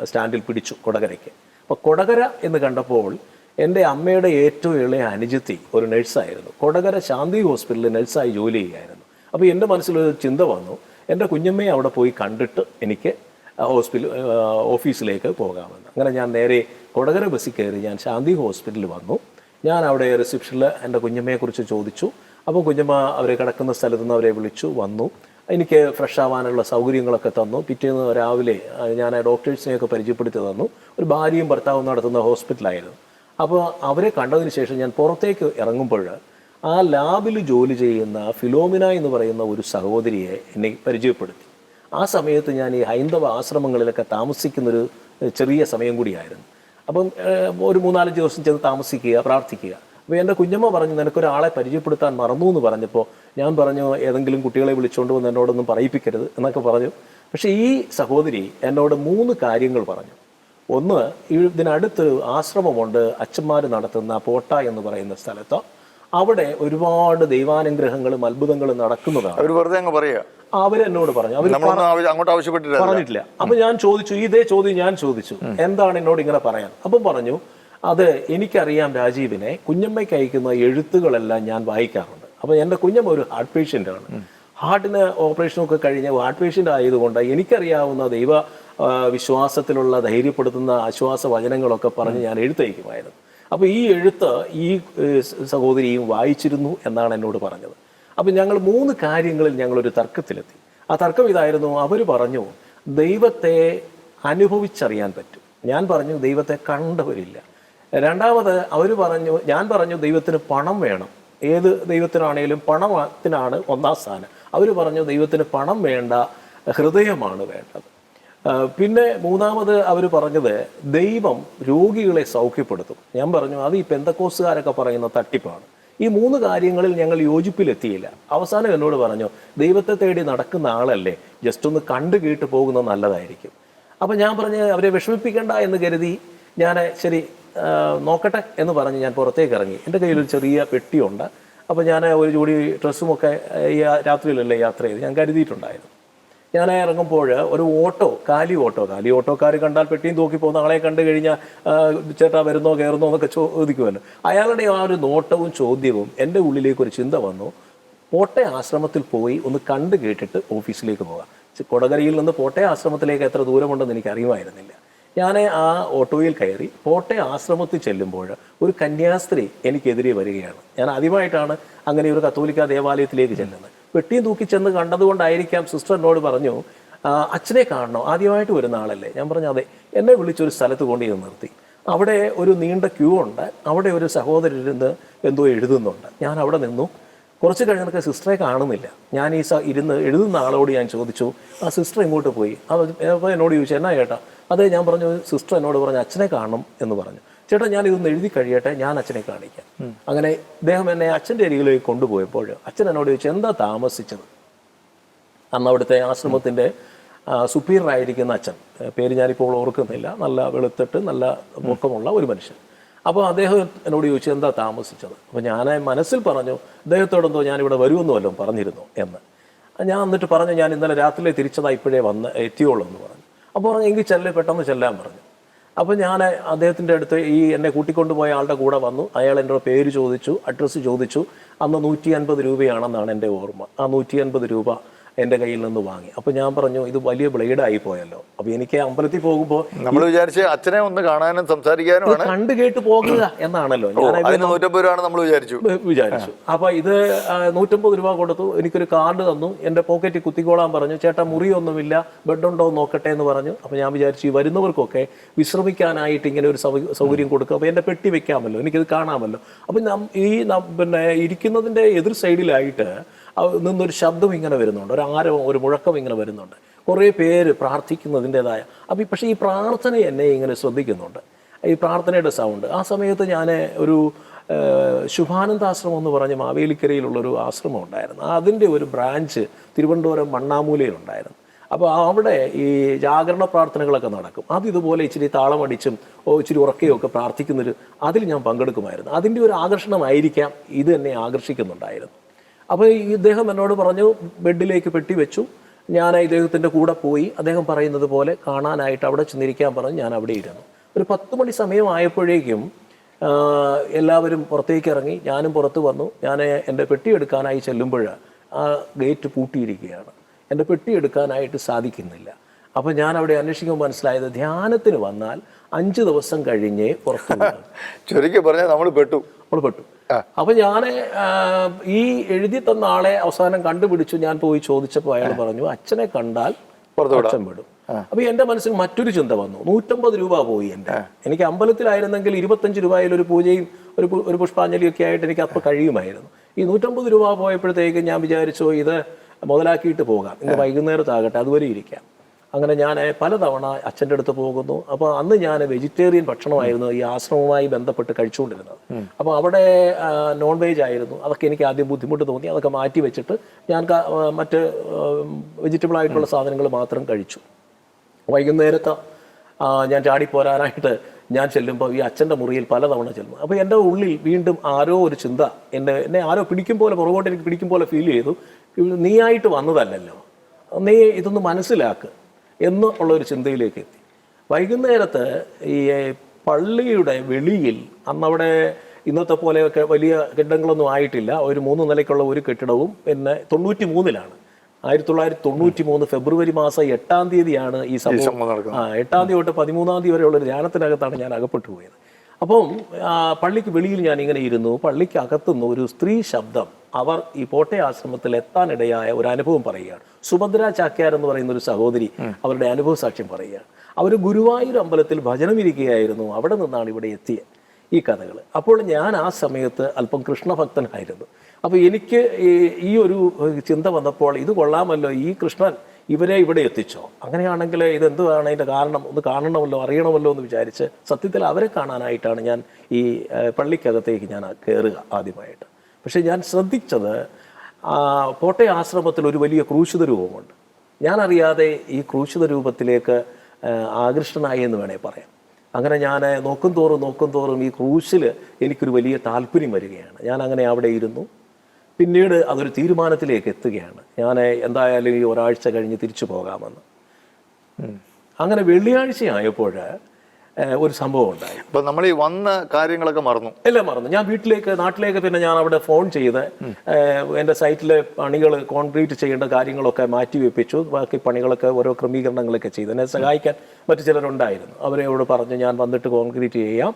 സ്റ്റാൻഡിൽ പിടിച്ചു കൊടകരയ്ക്ക്. അപ്പോൾ കൊടകര എന്ന് കണ്ടപ്പോൾ എന്റെ അമ്മയുടെ ഏറ്റവും ഇളയ അനുജത്തി ഒരു നഴ്സായിരുന്നു. കൊടകര ശാന്തി ഹോസ്പിറ്റലിൽ നഴ്സായി ജോലി ചെയ്യുമായിരുന്നു അപ്പോൾ എന്റെ മനസ്സിലൊരു ചിന്ത വന്നു എന്റെ കുഞ്ഞമ്മയെ അവിടെ പോയി കണ്ടിട്ട് എനിക്ക് ഹോസ്പിറ്റൽ ഓഫീസിലേക്ക് പോകാമെന്ന്. അങ്ങനെ ഞാൻ നേരെ കൊടകര ബസ്സിൽ കയറി ഞാൻ ശാന്തി ഹോസ്പിറ്റലിൽ വന്നു. ഞാൻ അവിടെ റിസപ്ഷനിൽ എന്റെ കുഞ്ഞമ്മയെക്കുറിച്ച് ചോദിച്ചു. അപ്പോൾ കുഞ്ഞമ്മ അവരെ കിടക്കുന്ന സ്ഥലത്തു നിന്ന് അവരെ വിളിച്ചു വന്നു. എനിക്ക് ഫ്രഷ് ആവാനുള്ള സൗകര്യങ്ങളൊക്കെ തന്നു. പിറ്റേന്ന് രാവിലെ ആ, ഞാൻ ഡോക്ടേഴ്സിനെയൊക്കെ പരിചയപ്പെടുത്തി തന്നു. ഒരു ഭാര്യയും ഭർത്താവും നടത്തുന്ന ഹോസ്പിറ്റലായിരുന്നു. അപ്പോൾ അവരെ കണ്ടതിന് ശേഷം ഞാൻ പുറത്തേക്ക് ഇറങ്ങുമ്പോൾ ആ ലാബിൽ ജോലി ചെയ്യുന്ന ഫിലോമിന എന്ന് പറയുന്ന ഒരു സഹോദരിയെ എന്നെ പരിചയപ്പെടുത്തി. ആ സമയത്ത് ഞാൻ ഈ ഹൈന്ദവ ആശ്രമങ്ങളിലൊക്കെ താമസിക്കുന്നൊരു ചെറിയ സമയം കൂടിയായിരുന്നു. അപ്പം ഒരു മൂന്നാലഞ്ച് ദിവസം ചെന്ന് താമസിക്കുക പ്രാർത്ഥിക്കുക. അപ്പോൾ എന്റെ കുഞ്ഞമ്മ പറഞ്ഞു നിനക്കൊരാളെ പരിചയപ്പെടുത്താൻ മറന്നു എന്ന് പറഞ്ഞപ്പോൾ ഞാൻ പറഞ്ഞു ഏതെങ്കിലും കുട്ടികളെ വിളിച്ചുകൊണ്ട് വന്ന് എന്നോടൊന്നും പറയിപ്പിക്കരുത് എന്നൊക്കെ പറഞ്ഞു. പക്ഷേ ഈ സഹോദരി എന്നോട് മൂന്ന് കാര്യങ്ങൾ പറഞ്ഞു. ഒന്ന് ഇതിനടുത്ത് ആശ്രമമുണ്ട് അച്ഛന്മാർ നടത്തുന്ന പോട്ട എന്ന് പറയുന്ന സ്ഥലത്ത്. അവിടെ ഒരുപാട് ദൈവാനുഗ്രഹങ്ങളും അത്ഭുതങ്ങളും നടക്കുന്നതാണ്. അവർ വെറുതെ അങ്ങ് പറയുക അവരെന്നോട് പറഞ്ഞു. അവർ അങ്ങോട്ട് ആവശ്യപ്പെട്ടില്ല പറഞ്ഞിട്ടില്ല. അപ്പൊ ഞാൻ ചോദിച്ചു ഇതേ ചോദ്യം ഞാൻ ചോദിച്ചു. എന്താണ് എന്നോട് ഇങ്ങനെ പറയാൻ? അപ്പം പറഞ്ഞു അത് എനിക്കറിയാം രാജീവിനെ കുഞ്ഞമ്മയ്ക്ക് അയക്കുന്ന എഴുത്തുകളെല്ലാം ഞാൻ വായിക്കാറുണ്ട്. അപ്പൊ എന്റെ കുഞ്ഞമ്മ ഒരു ഹാർട്ട് പേഷ്യന്റ് ആണ്. ഹാർട്ടിന് ഓപ്പറേഷനൊക്കെ കഴിഞ്ഞ ഹാർട്ട് പേഷ്യന്റ് ആയതുകൊണ്ട് എനിക്കറിയാവുന്ന ദൈവ വിശ്വാസത്തിലുള്ള ധൈര്യപ്പെടുത്തുന്ന ആശ്വാസ വചനങ്ങളൊക്കെ പറഞ്ഞ് ഞാൻ എഴുത്തയക്കുമായിരുന്നു. അപ്പോൾ ഈ എഴുത്ത് ഈ സഹോദരിയും വായിച്ചിരുന്നു എന്നാണ് എന്നോട് പറഞ്ഞത്. അപ്പം ഞങ്ങൾ മൂന്ന് കാര്യങ്ങളിൽ ഞങ്ങളൊരു തർക്കത്തിലെത്തി. ആ തർക്കം ഇതായിരുന്നു അവർ പറഞ്ഞു ദൈവത്തെ അനുഭവിച്ചറിയാൻ പറ്റും. ഞാൻ പറഞ്ഞു ദൈവത്തെ കണ്ടവരില്ല. രണ്ടാമത് അവർ പറഞ്ഞു ഞാൻ പറഞ്ഞു ദൈവത്തിന് പണം വേണം. ഏത് ദൈവത്തിനാണേലും പണത്തിനാണ് ഒന്നാം സ്ഥാനം. അവർ പറഞ്ഞു ദൈവത്തിന് പണം വേണ്ട ഹൃദയമാണ് വേണ്ടത്. പിന്നെ മൂന്നാമത് അവർ പറഞ്ഞത് ദൈവം രോഗികളെ സൗഖ്യപ്പെടുത്തും. ഞാൻ പറഞ്ഞു അത് ഈ പെന്തക്കോസുകാരൊക്കെ പറയുന്ന തട്ടിപ്പാണ്. ഈ മൂന്ന് കാര്യങ്ങളിൽ ഞങ്ങൾ യോജിപ്പിലെത്തിയില്ല. അവസാനം എന്നോട് പറഞ്ഞു ദൈവത്തെ തേടി നടക്കുന്ന ആളല്ലേ ജസ്റ്റ് ഒന്ന് കണ്ടു കേട്ട് പോകുന്നത് നല്ലതായിരിക്കും. അപ്പം ഞാൻ പറഞ്ഞ് അവരെ വിഷമിപ്പിക്കണ്ട എന്ന് കരുതി ഞാൻ ശരി നോക്കട്ടെ എന്ന് പറഞ്ഞ് ഞാൻ പുറത്തേക്ക് ഇറങ്ങി. എന്റെ കയ്യിൽ ഒരു ചെറിയ പെട്ടിയുണ്ട്. അപ്പോൾ ഞാൻ ഒരു ജോഡി ഡ്രസ്സുമൊക്കെ ഈ രാത്രിയിലല്ലേ യാത്ര ചെയ്ത് ഞാൻ കരുതിയിട്ടുണ്ടായിരുന്നു. ഞാൻ ഇറങ്ങുമ്പോൾ ഒരു ഓട്ടോ കാലി ഓട്ടോ കാലി ഓട്ടോക്കാർ കണ്ടാൽ പെട്ടിയും തൂക്കി പോകുന്ന ആളെ കണ്ടു കഴിഞ്ഞാൽ ചേട്ടാ വരുന്നോ കയറുന്നോ എന്നൊക്കെ ചോദിക്കുമല്ലോ. അയാളുടെ ആ ഒരു നോട്ടവും ചോദ്യവും എന്റെ ഉള്ളിലേക്ക് ഒരു ചിന്ത വന്നു. പോട്ടെ ആശ്രമത്തിൽ പോയി ഒന്ന് കണ്ടു കേട്ടിട്ട് ഓഫീസിലേക്ക് പോകാം. കൊടകരയിൽ നിന്ന് പോട്ടെ ആശ്രമത്തിലേക്ക് എത്ര ദൂരമുണ്ടെന്ന് എനിക്ക് അറിയുമായിരുന്നില്ല ഞാൻ ആ ഓട്ടോയിൽ കയറി പോട്ടെ ആശ്രമത്തിൽ ചെല്ലുമ്പോൾ ഒരു കന്യാസ്ത്രീ എനിക്കെതിരെ വരികയാണ്. ഞാൻ ആദ്യമായിട്ടാണ് അങ്ങനെ ഒരു കത്തോലിക്ക ദേവാലയത്തിലേക്ക് ചെല്ലുന്നത്. പെട്ടിയും തൂക്കി ചെന്ന് കണ്ടതുകൊണ്ടായിരിക്കാം സിസ്റ്റർ എന്നോട് പറഞ്ഞു അച്ഛനെ കാണണോ? ആദ്യമായിട്ട് വരുന്ന ആളല്ലേ. ഞാൻ പറഞ്ഞു അതെ. എന്നെ വിളിച്ചൊരു സ്ഥലത്ത് കൊണ്ടുചെന്ന് നിർത്തി. അവിടെ ഒരു നീണ്ട ക്യൂ ഉണ്ട്. അവിടെ ഒരു സഹോദരരുന്ന് എന്തോ എഴുതുന്നുണ്ട്. ഞാൻ അവിടെ നിന്നു. കുറച്ച് കഴിഞ്ഞൊക്കെ സിസ്റ്ററെ കാണുന്നില്ല. ഞാൻ ഈ ഇരുന്ന് എഴുതുന്ന ആളോട് ഞാൻ ചോദിച്ചു ആ സിസ്റ്റർ ഇങ്ങോട്ട് പോയി? അപ്പോൾ എന്നോട് ചോദിച്ചു എന്നാ ചേട്ടാ? അതെ ഞാൻ പറഞ്ഞു സിസ്റ്റർ എന്നോട് പറഞ്ഞു അച്ഛനെ കാണണം എന്ന് പറഞ്ഞു. ചേട്ടാ ഞാൻ ഇതൊന്ന് എഴുതി കഴിയട്ടെ ഞാൻ അച്ഛനെ കാണിക്കാം. അങ്ങനെ ഇദ്ദേഹം എന്നെ അച്ഛന്റെ അരികിലേക്ക് കൊണ്ടുപോയപ്പോൾ അച്ഛൻ എന്നോട് ചോദിച്ചു എന്താ താമസിച്ചത്? അന്ന് അവിടുത്തെ ആശ്രമത്തിന്റെ സുപ്പീരിയർ ആയിരിക്കുന്ന അച്ഛൻ. പേര് ഞാനിപ്പോൾ ഓർക്കുന്നില്ല. നല്ല വെളുത്തിട്ട് നല്ല മുഖമുള്ള ഒരു മനുഷ്യൻ. അപ്പോൾ അദ്ദേഹം എന്നോട് ചോദിച്ചു എന്താ താമസിച്ചത്? അപ്പോൾ ഞാൻ മനസ്സിൽ പറഞ്ഞു അദ്ദേഹത്തോടെന്തോ ഞാനിവിടെ വരുമെന്ന് വല്ലതും പറഞ്ഞിരുന്നു? എന്ന്. ഞാൻ എന്നിട്ട് പറഞ്ഞു ഞാൻ ഇന്നലെ രാത്രിയിലെ തിരിച്ചതാ ഇപ്പോഴേ വന്ന് എത്തിയോളൂ എന്ന് പറഞ്ഞു. അപ്പോൾ പറഞ്ഞു എങ്കിൽ ചെല്ലേ പെട്ടെന്ന് ചെല്ലാൻ പറഞ്ഞു. അപ്പോൾ ഞാൻ അദ്ദേഹത്തിന്റെ അടുത്ത് ഈ എന്നെ കൂട്ടിക്കൊണ്ടുപോയ ആളുടെ കൂടെ വന്നു. അയാൾ എന്റെ പേര് ചോദിച്ചു അഡ്രസ്സ് ചോദിച്ചു. അന്ന് നൂറ്റി അൻപത് രൂപയാണെന്നാണ് എന്റെ ഓർമ്മ. ആ നൂറ്റി അൻപത് രൂപ എന്റെ കയ്യിൽ നിന്ന് വാങ്ങി. അപ്പോൾ ഞാൻ പറഞ്ഞു ഇത് വലിയ ബ്ലേഡ് ആയി പോയല്ലോ. അപ്പോൾ എനിക്ക് അമ്പലത്തിൽ പോകുമ്പോൾ നമ്മൾ വിചാരിച്ച് അച്ഛനെ ഒന്ന് കാണാനും സംസാരിക്കാനും കണ്ടു കേട്ട് പോകുക എന്നാണല്ലോ. ഞാൻ നൂറ്റമ്പത് രൂപയാണ് നമ്മൾ വിചാരിച്ചു. വിചാരിച്ചു. അപ്പൊ ഇത് നൂറ്റമ്പത് രൂപ കൊടുത്തു. എനിക്കൊരു കാർഡ് തന്നു. എന്റെ പോക്കറ്റിൽ കുത്തിക്കോളാൻ പറഞ്ഞു. ചേട്ടാ മുറിയൊന്നുമില്ല. ബെഡുണ്ടോ ഉണ്ടോ നോക്കട്ടെ എന്ന് പറഞ്ഞു. അപ്പൊ ഞാൻ വിചാരിച്ചു ഈ വരുന്നവർക്കൊക്കെ വിശ്രമിക്കാനായിട്ട് ഇങ്ങനെ ഒരു സൗകര്യം കൊടുക്കുക. അപ്പൊ എന്റെ പെട്ടി വെക്കാമല്ലോ. എനിക്കിത് കാണാമല്ലോ. അപ്പൊ ഈ പിന്നെ ഇരിക്കുന്നതിന്റെ എതിർ സൈഡിലായിട്ട് നിന്നൊരു ശബ്ദം ഇങ്ങനെ വരുന്നുണ്ട് ഒരു ആരവം ഒരു മുഴക്കം ഇങ്ങനെ വരുന്നുണ്ട്. കുറേ പേര് പ്രാർത്ഥിക്കുന്നതിന്റെതായ അപ്പം പക്ഷേ ഈ പ്രാർത്ഥന എന്നെ ഇങ്ങനെ ശ്രദ്ധിക്കുന്നുണ്ട്. ഈ പ്രാർത്ഥനയുടെ സൗണ്ട് ആ സമയത്ത് ഞാൻ ഒരു ശുഭാനന്ദാശ്രമം എന്ന് പറഞ്ഞ മാവേലിക്കരയിലുള്ളൊരു ആശ്രമം ഉണ്ടായിരുന്നു. അതിന്റെ ഒരു ബ്രാഞ്ച് തിരുവനന്തപുരം മണ്ണാമൂലയിലുണ്ടായിരുന്നു അപ്പോൾ അവിടെ ഈ ജാഗരണ പ്രാർത്ഥനകളൊക്കെ നടക്കും. അത് ഇതുപോലെ ഇച്ചിരി താളമടിച്ചും ഓ ഇച്ചിരി ഉറക്കെയൊക്കെ പ്രാർത്ഥിക്കുന്നൊരു അതിൽ ഞാൻ പങ്കെടുക്കുമായിരുന്നു. അതിന്റെ ഒരു ആകർഷണമായിരിക്കാം ഇത് എന്നെ ആകർഷിക്കുന്നുണ്ടായിരുന്നു. അപ്പോൾ ഈ ഇദ്ദേഹം എന്നോട് പറഞ്ഞു ബെഡിലേക്ക് പെട്ടി വെച്ചു. ഞാൻ ഇദ്ദേഹത്തിന്റെ കൂടെ പോയി. അദ്ദേഹം പറയുന്നത് പോലെ കാണാനായിട്ട് അവിടെ ചെന്നിരിക്കാൻ പറഞ്ഞു. ഞാൻ അവിടെ ഇരുന്നു. ഒരു പത്ത് മണി സമയമായപ്പോഴേക്കും എല്ലാവരും പുറത്തേക്ക് ഇറങ്ങി. ഞാനും പുറത്ത് വന്നു. ഞാൻ എന്റെ പെട്ടി എടുക്കാനായി ചെല്ലുമ്പോൾ ആ ഗേറ്റ് പൂട്ടിയിരിക്കുകയാണ്. എന്റെ പെട്ടി എടുക്കാനായിട്ട് സാധിക്കുന്നില്ല. അപ്പോൾ ഞാൻ അവിടെ അന്വേഷിക്കുമ്പോൾ മനസ്സിലായത് ധ്യാനത്തിന് വന്നാൽ അഞ്ച് ദിവസം കഴിഞ്ഞേ പുറത്തു. (laughs) ചുരുക്കി പറഞ്ഞാൽ നമ്മൾ പെട്ടു. നമ്മൾ പെട്ടു. അപ്പൊ ഞാൻ ഈ എഴുതി തന്ന ആളെ അവസാനം കണ്ടുപിടിച്ചു ഞാൻ പോയി ചോദിച്ചപ്പോൾ അയാൾ പറഞ്ഞു അച്ഛനെ കണ്ടാൽ അച്ഛൻ വിടും. അപ്പൊ എന്റെ മനസ്സിൽ മറ്റൊരു ചിന്ത വന്നു. നൂറ്റമ്പത് രൂപ പോയി എന്റെ. എനിക്ക് അമ്പലത്തിലായിരുന്നെങ്കിൽ ഇരുപത്തഞ്ച് രൂപയിൽ ഒരു പൂജയും ഒരു ഒരു പുഷ്പാഞ്ജലിയും ഒക്കെ ആയിട്ട് എനിക്ക് അപ്പോൾ കഴിയുമായിരുന്നു. ഈ നൂറ്റമ്പത് രൂപ പോയപ്പോഴത്തേക്ക് ഞാൻ വിചാരിച്ചു ഇത് മുതലാക്കിയിട്ട് പോകാം. ഇന്ന് വൈകുന്നേരത്താകട്ടെ അതുവരെ ഇരിക്കാം. അങ്ങനെ ഞാൻ പലതവണ അച്ഛന്റെ അടുത്ത് പോകുന്നു. അപ്പോൾ അന്ന് ഞാൻ വെജിറ്റേറിയൻ ഭക്ഷണമായിരുന്നു ഈ ആശ്രമവുമായി ബന്ധപ്പെട്ട് കഴിച്ചുകൊണ്ടിരുന്നത്. അപ്പോൾ അവിടെ നോൺ വെജ് ആയിരുന്നു. അതൊക്കെ എനിക്ക് ആദ്യം ബുദ്ധിമുട്ട് തോന്നി. അതൊക്കെ മാറ്റി വെച്ചിട്ട് ഞാൻ മറ്റ് വെജിറ്റബിൾ ആയിട്ടുള്ള സാധനങ്ങൾ മാത്രം കഴിച്ചു. വൈകുന്നേരത്തെ ഞാൻ ചാടി പോരാനായിട്ട് ഞാൻ ചെല്ലുമ്പോൾ ഈ അച്ഛന്റെ മുറിയിൽ പലതവണ ചെല്ലും അപ്പോൾ എന്റെ ഉള്ളിൽ വീണ്ടും ആരോ ഒരു ചിന്ത എന്നെ എന്നെ ആരോ പിടിക്കും പോലെ പുറകോട്ട് എനിക്ക് പിടിക്കും പോലെ ഫീൽ ചെയ്തു. നീയായിട്ട് വന്നതല്ലല്ലോ. നീ ഇതൊന്ന് മനസ്സിലാക്ക്. എന്ന് ഉള്ളൊരു ചിന്തയിലേക്ക് എത്തി. വൈകുന്നേരത്ത് ഈ പള്ളിയുടെ വെളിയിൽ അന്നവിടെ ഇന്നത്തെ പോലെയൊക്കെ വലിയ കെട്ടിടങ്ങളൊന്നും ആയിട്ടില്ല. ഒരു മൂന്ന് നിലയ്ക്കുള്ള ഒരു കെട്ടിടവും പിന്നെ തൊണ്ണൂറ്റി മൂന്നിലാണ് ആയിരത്തി തൊള്ളായിരത്തി തൊണ്ണൂറ്റി മൂന്ന് ഫെബ്രുവരി മാസം എട്ടാം തീയതിയാണ് ഈ സംഭവം എട്ടാം തീയതി തൊട്ട് പതിമൂന്നാം തീയതി വരെയുള്ള ഒരു ധ്യാനത്തിനകത്താണ് ഞാൻ അകപ്പെട്ടു പോയത് അപ്പം പള്ളിക്ക് വെളിയിൽ ഞാൻ ഇങ്ങനെ ഇരുന്നു. പള്ളിക്ക് അകത്തുനിന്ന് ഒരു സ്ത്രീ ശബ്ദം അവർ ഈ പോട്ടെ ആശ്രമത്തിൽ എത്താനിടയായ ഒരു അനുഭവം പറയുകയാണ്. സുഭദ്ര ചാക്യാർ എന്ന് പറയുന്ന ഒരു സഹോദരി അവരുടെ അനുഭവ സാക്ഷ്യം പറയുകയാണ്. അവർ ഗുരുവായൂർ അമ്പലത്തിൽ ഭജനം ഇരിക്കുകയായിരുന്നു. അവിടെ നിന്നാണ് ഇവിടെ എത്തിയത് ഈ കഥകൾ. അപ്പോൾ ഞാൻ ആ സമയത്ത് അല്പം കൃഷ്ണഭക്തനായിരുന്നു. അപ്പോൾ എനിക്ക് ഈ- ഈ ഒരു ചിന്ത വന്നപ്പോൾ ഇത് കൊള്ളാമല്ലോ ഈ കൃഷ്ണൻ ഇവരെ ഇവിടെ എത്തിച്ചോ? അങ്ങനെയാണെങ്കിൽ ഇത് എന്തുവാണ് അതിന്റെ കാരണം? ഒന്ന് കാണണമല്ലോ അറിയണമല്ലോ എന്ന് വിചാരിച്ച് സത്യത്തിൽ അവരെ കാണാനായിട്ടാണ് ഞാൻ ഈ പള്ളിക്കകത്തേക്ക് ഞാൻ കയറുക ആദ്യമായിട്ട്. പക്ഷേ ഞാൻ ശ്രദ്ധിച്ചത് കോട്ടയ ആശ്രമത്തിൽ ഒരു വലിയ ക്രൂശിത രൂപമുണ്ട്. ഞാനറിയാതെ ഈ ക്രൂശിത രൂപത്തിലേക്ക് ആകൃഷ്ടനായി എന്ന് വേണേൽ പറയാം. അങ്ങനെ ഞാൻ നോക്കും തോറും നോക്കും തോറും ഈ ക്രൂശിൽ എനിക്കൊരു വലിയ താല്പര്യം വരികയാണ്. ഞാൻ അങ്ങനെ അവിടെ ഇരുന്നു. പിന്നീട് അതൊരു തീരുമാനത്തിലേക്ക് എത്തുകയാണ്. ഞാൻ എന്തായാലും ഈ ഒരാഴ്ച കഴിഞ്ഞ് തിരിച്ചു പോകാമെന്ന്. അങ്ങനെ വെള്ളിയാഴ്ചയായപ്പോൾ ആയപ്പോൾ ഒരു സംഭവം ഉണ്ടായി. അപ്പൊ നമ്മൾ ഈ വന്ന കാര്യങ്ങളൊക്കെ മറന്നു. എല്ലാം മറന്നു. ഞാൻ വീട്ടിലേക്ക് നാട്ടിലേക്ക് പിന്നെ ഞാൻ അവിടെ ഫോൺ ചെയ്ത് എന്റെ സൈറ്റിലെ പണികൾ കോൺക്രീറ്റ് ചെയ്യേണ്ട കാര്യങ്ങളൊക്കെ മാറ്റി വെപ്പിച്ചു. ബാക്കി പണികളൊക്കെ ഓരോ ക്രമീകരണങ്ങളൊക്കെ ചെയ്തു. എന്നെ സഹായിക്കാൻ മറ്റു ചിലരുണ്ടായിരുന്നു. അവരോട് പറഞ്ഞു ഞാൻ വന്നിട്ട് കോൺക്രീറ്റ് ചെയ്യാം.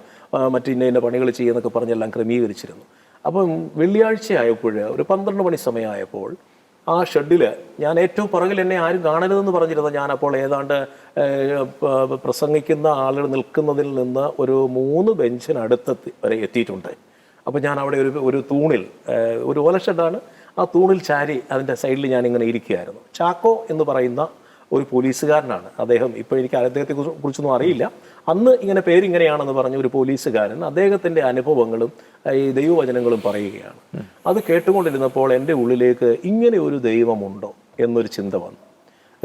മറ്റു ഇന്ന ഇന്ന പണികൾ ചെയ്യുന്നൊക്കെ പറഞ്ഞെല്ലാം ക്രമീകരിച്ചിരുന്നു. അപ്പം വെള്ളിയാഴ്ച ആയപ്പോൾ ഒരു പന്ത്രണ്ട് മണി സമയമായപ്പോൾ ആ ഷെഡിൽ ഞാൻ ഏറ്റവും പുറകിൽ എന്നെ ആരും കാണരുതെന്ന് പറഞ്ഞിരുന്നു ഞാൻ അപ്പോൾ ഏതാണ്ട് പ്രസംഗിക്കുന്ന ആളുകൾ നിൽക്കുന്നതിൽ നിന്ന് ഒരു മൂന്ന് ബെഞ്ചിനടുത്തെത്തി വരെ എത്തിയിട്ടുണ്ട്. അപ്പോൾ ഞാൻ അവിടെ ഒരു ഒരു തൂണിൽ ഒരു ഓല ഷെഡാണ്. ആ തൂണിൽ ചാരി അതിന്റെ സൈഡിൽ ഞാൻ ഇങ്ങനെ ഇരിക്കുകയായിരുന്നു. ചാക്കോ എന്ന് പറയുന്ന ഒരു പോലീസുകാരനാണ്. അദ്ദേഹം ഇപ്പോൾ എനിക്ക് അദ്ദേഹത്തെ കുറിച്ച് കുറിച്ചൊന്നും അറിയില്ല. അന്ന് ഇങ്ങനെ പേരിങ്ങനെയാണെന്ന് പറഞ്ഞ ഒരു പോലീസുകാരൻ അദ്ദേഹത്തിന്റെ അനുഭവങ്ങളും ഈ ദൈവവചനങ്ങളും പറയുകയാണ്. അത് കേട്ടുകൊണ്ടിരുന്നപ്പോൾ എന്റെ ഉള്ളിലേക്ക് ഇങ്ങനെ ഒരു ദൈവമുണ്ടോ എന്നൊരു ചിന്ത വന്നു.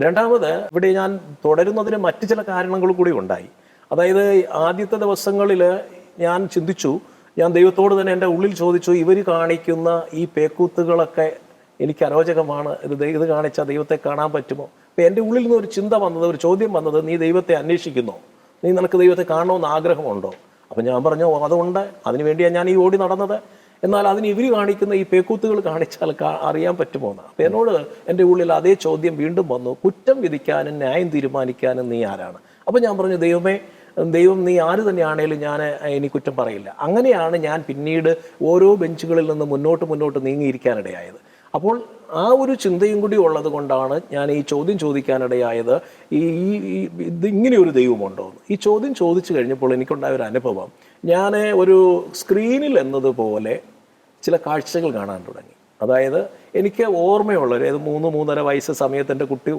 രണ്ടാമത് ഇവിടെ ഞാൻ തുടരുന്നതിന് മറ്റു ചില കാരണങ്ങൾ കൂടി ഉണ്ടായി. അതായത് ആദ്യത്തെ ദിവസങ്ങളിൽ ഞാൻ ചിന്തിച്ചു ഞാൻ ദൈവത്തോട് തന്നെ എന്റെ ഉള്ളിൽ ചോദിച്ചു ഇവർ കാണിക്കുന്ന ഈ പേക്കൂത്തുകളൊക്കെ എനിക്ക് അരോചകമാണ്. ഇത് ഇത് കാണിച്ചാൽ ദൈവത്തെ കാണാൻ പറ്റുമോ? അപ്പം എന്റെ ഉള്ളിൽ നിന്ന് ഒരു ചിന്ത വന്നത് ഒരു ചോദ്യം വന്നത് നീ ദൈവത്തെ അന്വേഷിക്കുന്നോ? നീ നിനക്ക് ദൈവത്തെ കാണണമെന്ന് ആഗ്രഹമുണ്ടോ? അപ്പം ഞാൻ പറഞ്ഞു അതുകൊണ്ട് അതിന് വേണ്ടിയാണ് ഞാൻ ഈ ഓടി നടന്നത്. എന്നാൽ അതിന് ഇവർ കാണിക്കുന്ന ഈ പേക്കൂത്തുകൾ കാണിച്ചാൽ അറിയാൻ പറ്റുമോ എന്ന്? അപ്പം എന്നോട് എന്റെ ഉള്ളിൽ അതേ ചോദ്യം വീണ്ടും വന്നു. കുറ്റം വിധിക്കാനും ന്യായം തീരുമാനിക്കാനും നീ ആരാണ്? അപ്പം ഞാൻ പറഞ്ഞു ദൈവമേ ദൈവം നീ ആര് തന്നെയാണേലും ഞാൻ ഇനി കുറ്റം പറയില്ല. അങ്ങനെയാണ് ഞാൻ പിന്നീട് ഓരോ ബെഞ്ചുകളിൽ നിന്ന് മുന്നോട്ട് മുന്നോട്ട് നീങ്ങിയിരിക്കാനിടയായത്. അപ്പോൾ ആ ഒരു ചിന്തയും കൂടി ഉള്ളത് കൊണ്ടാണ് ഞാൻ ഈ ചോദ്യം ചോദിക്കാനിടയായത്. ഈ ഈ- ഇത് ഇങ്ങനെ ഒരു ദൈവമുണ്ടോ? ഈ ചോദ്യം ചോദിച്ചു കഴിഞ്ഞപ്പോൾ എനിക്കുണ്ടായ ഒരു അനുഭവം. ഞാൻ ഒരു സ്ക്രീനിൽ എന്നതുപോലെ ചില കാഴ്ചകൾ കാണാൻ തുടങ്ങി. അതായത് എനിക്ക് ഓർമ്മയുള്ള ഒരു മൂന്ന് മൂന്നര വയസ്സ് സമയത്ത് എന്റെ കുട്ടി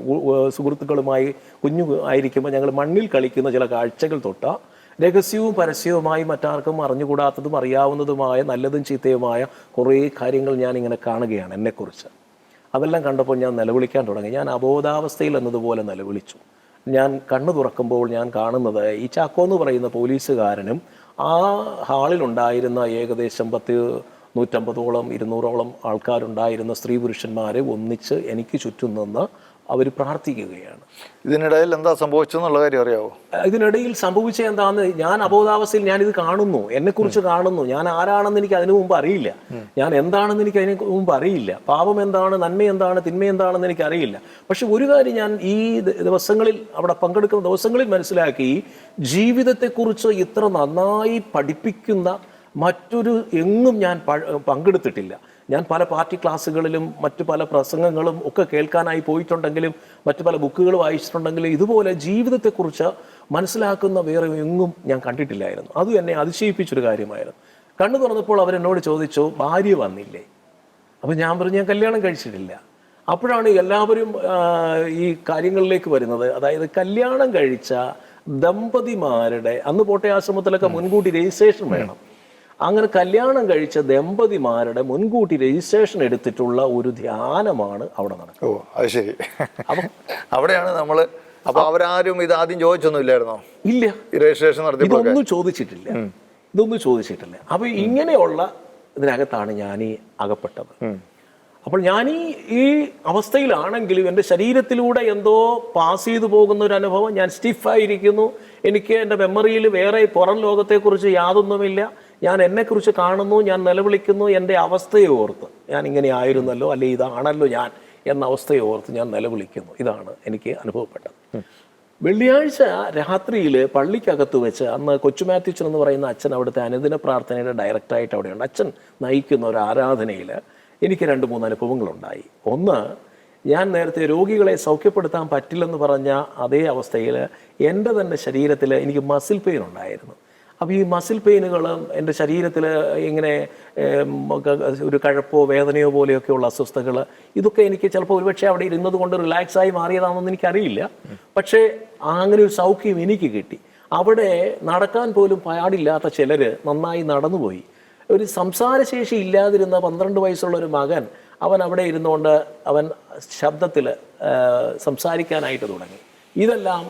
സുഹൃത്തുക്കളുമായി കുഞ്ഞു ആയിരിക്കുമ്പോൾ ഞങ്ങൾ മണ്ണിൽ കളിക്കുന്ന ചില കാഴ്ചകൾ തൊട്ട രഹസ്യവും പരസ്യവുമായി മറ്റാർക്കും അറിഞ്ഞുകൂടാത്തതും അറിയാവുന്നതുമായ നല്ലതും ചീത്തയുമായ കുറേ കാര്യങ്ങൾ ഞാൻ ഇങ്ങനെ കാണുകയാണ് എന്നെക്കുറിച്ച്. അതെല്ലാം കണ്ടപ്പോൾ ഞാൻ നിലവിളിക്കാൻ തുടങ്ങി. ഞാൻ അബോധാവസ്ഥയിൽ എന്നതുപോലെ നിലവിളിച്ചു. ഞാൻ കണ്ണു തുറക്കുമ്പോൾ ഞാൻ കാണുന്നത് ഈ ചാക്കോ എന്ന് പറയുന്ന പോലീസുകാരനും ആ ഹാളിലുണ്ടായിരുന്ന ഏകദേശം പത്ത് നൂറ്റമ്പതോളം ഇരുന്നൂറോളം ആൾക്കാരുണ്ടായിരുന്ന സ്ത്രീ പുരുഷന്മാരെ ഒന്നിച്ച് എനിക്ക് ചുറ്റും നിന്ന് അവർ പ്രാർത്ഥിക്കുകയാണ്. ഇതിനിടയിൽ എന്താ സംഭവിച്ചെന്നുള്ള കാര്യം അറിയാവോ? ഇതിനിടയിൽ സംഭവിച്ച എന്താന്ന് ഞാൻ അബോധാവസ്ഥയിൽ ഞാൻ ഇത് കാണുന്നു. എന്നെക്കുറിച്ച് കാണുന്നു. ഞാൻ ആരാണെന്ന് എനിക്ക് അതിനു മുമ്പ് അറിയില്ല. ഞാൻ എന്താണെന്ന് എനിക്ക് അതിന് മുമ്പ് അറിയില്ല. പാപം എന്താണ് നന്മ എന്താണ് തിന്മ എന്താണെന്ന് എനിക്ക് അറിയില്ല. പക്ഷെ ഒരു കാര്യം ഞാൻ ഈ ദിവസങ്ങളിൽ അവിടെ പങ്കെടുക്കുന്ന ദിവസങ്ങളിൽ മനസ്സിലാക്കി ജീവിതത്തെക്കുറിച്ച് ഇത്ര നന്നായി പഠിപ്പിക്കുന്ന മറ്റൊരു എങ്ങും ഞാൻ പങ്കെടുത്തിട്ടില്ല. ഞാൻ പല പാർട്ടി ക്ലാസ്സുകളിലും മറ്റു പല പ്രസംഗങ്ങളും ഒക്കെ കേൾക്കാനായി പോയിട്ടുണ്ടെങ്കിലും മറ്റു പല ബുക്കുകൾ വായിച്ചിട്ടുണ്ടെങ്കിലും ഇതുപോലെ ജീവിതത്തെക്കുറിച്ച് മനസ്സിലാക്കുന്ന വേറെ എങ്ങും ഞാൻ കണ്ടിട്ടില്ലായിരുന്നു. അതും എന്നെ അതിശയിപ്പിച്ചൊരു കാര്യമായിരുന്നു. കണ്ണു തുറന്നപ്പോൾ അവരെന്നോട് ചോദിച്ചു ഭാര്യ വന്നില്ലേ? അപ്പം ഞാൻ പറഞ്ഞു ഞാൻ കല്യാണം കഴിച്ചിട്ടില്ല. അപ്പോഴാണ് എല്ലാവരും ഈ കാര്യങ്ങളിലേക്ക് വരുന്നത്. അതായത് കല്യാണം കഴിച്ച ദമ്പതിമാരുടെ അന്ന് പോട്ടെ ആശ്രമത്തിലൊക്കെ മുൻകൂട്ടി രജിസ്ട്രേഷൻ വേണം. അങ്ങനെ കല്യാണം കഴിച്ച ദമ്പതിമാരുടെ മുൻകൂട്ടി രജിസ്ട്രേഷൻ എടുത്തിട്ടുള്ള ഒരു ധ്യാനമാണ് അവിടെ നടക്കുന്നത്. ഓ അത് ശരി. അവിടെയാണ് നമ്മൾ അപ്പൊ അവരാരും ഇത് ആദ്യം ചോദിച്ചൊന്നും ഇല്ലായിരുന്നോ ഇല്ല രജിസ്ട്രേഷൻ ഇതൊന്നും ചോദിച്ചിട്ടില്ല. ഇതൊന്നും ചോദിച്ചിട്ടില്ല. അപ്പൊ ഇങ്ങനെയുള്ള ഇതിനകത്താണ് ഞാൻ ഈ അകപ്പെട്ടത് അപ്പോൾ ഞാൻ ഈ ഈ അവസ്ഥയിലാണെങ്കിലും എന്റെ ശരീരത്തിലൂടെ എന്തോ പാസ് ചെയ്തു പോകുന്ന ഒരു അനുഭവം ഞാൻ സ്റ്റിഫായിരിക്കുന്നു എനിക്ക് എന്റെ മെമ്മറിയിൽ വേറെ പുറം ലോകത്തെക്കുറിച്ച് യാതൊന്നുമില്ല. ഞാൻ എന്നെക്കുറിച്ച് കാണുന്നു ഞാൻ നിലവിളിക്കുന്നു എന്റെ അവസ്ഥയെ ഓർത്ത്. ഞാൻ ഇങ്ങനെ ആയിരുന്നല്ലോ അല്ലെ ഇതാണല്ലോ ഞാൻ എന്ന അവസ്ഥയെ ഓർത്ത് ഞാൻ നിലവിളിക്കുന്നു. ഇതാണ് എനിക്ക് അനുഭവപ്പെട്ടത്. വെള്ളിയാഴ്ച രാത്രിയിൽ പള്ളിക്കകത്ത് വെച്ച് അന്ന് കൊച്ചുമാത്യുച്ചൻ എന്ന് പറയുന്ന അച്ഛൻ അവിടുത്തെ അനുദിന പ്രാർത്ഥനയുടെ ഡയറക്റ്റായിട്ട് അവിടെയുണ്ട്. അച്ഛൻ നയിക്കുന്ന ഒരു ആരാധനയിൽ എനിക്ക് രണ്ട് മൂന്ന് അനുഭവങ്ങളുണ്ടായി. ഒന്ന് ഞാൻ നേരത്തെ രോഗികളെ സൗഖ്യപ്പെടുത്താൻ പറ്റില്ലെന്ന് പറഞ്ഞ അതേ അവസ്ഥയിൽ എന്റെ തന്നെ ശരീരത്തിൽ എനിക്ക് മസിൽ പെയിൻ ഉണ്ടായിരുന്നു. അപ്പോൾ ഈ മസിൽ പെയിനുകൾ എന്റെ ശരീരത്തിൽ ഇങ്ങനെ ഒരു കഴപ്പോ വേദനയോ പോലെയൊക്കെയുള്ള അസ്വസ്ഥതകൾ ഇതൊക്കെ എനിക്ക് ചിലപ്പോൾ ഒരുപക്ഷെ അവിടെ ഇരുന്നത് കൊണ്ട് റിലാക്സ് ആയി മാറിയതാണെന്ന് എനിക്കറിയില്ല. പക്ഷേ അങ്ങനെ ഒരു സൗഖ്യം എനിക്ക് കിട്ടി. അവിടെ നടക്കാൻ പോലും പാടില്ലാത്ത ചിലർ നന്നായി നടന്നുപോയി. ഒരു സംസാരശേഷി ഇല്ലാതിരുന്ന പന്ത്രണ്ട് വയസ്സുള്ള ഒരു മകൻ അവൻ അവിടെ ഇരുന്നുകൊണ്ട് അവൻ ശബ്ദത്തിൽ സംസാരിക്കാനായിട്ട് തുടങ്ങി. ഇതെല്ലാം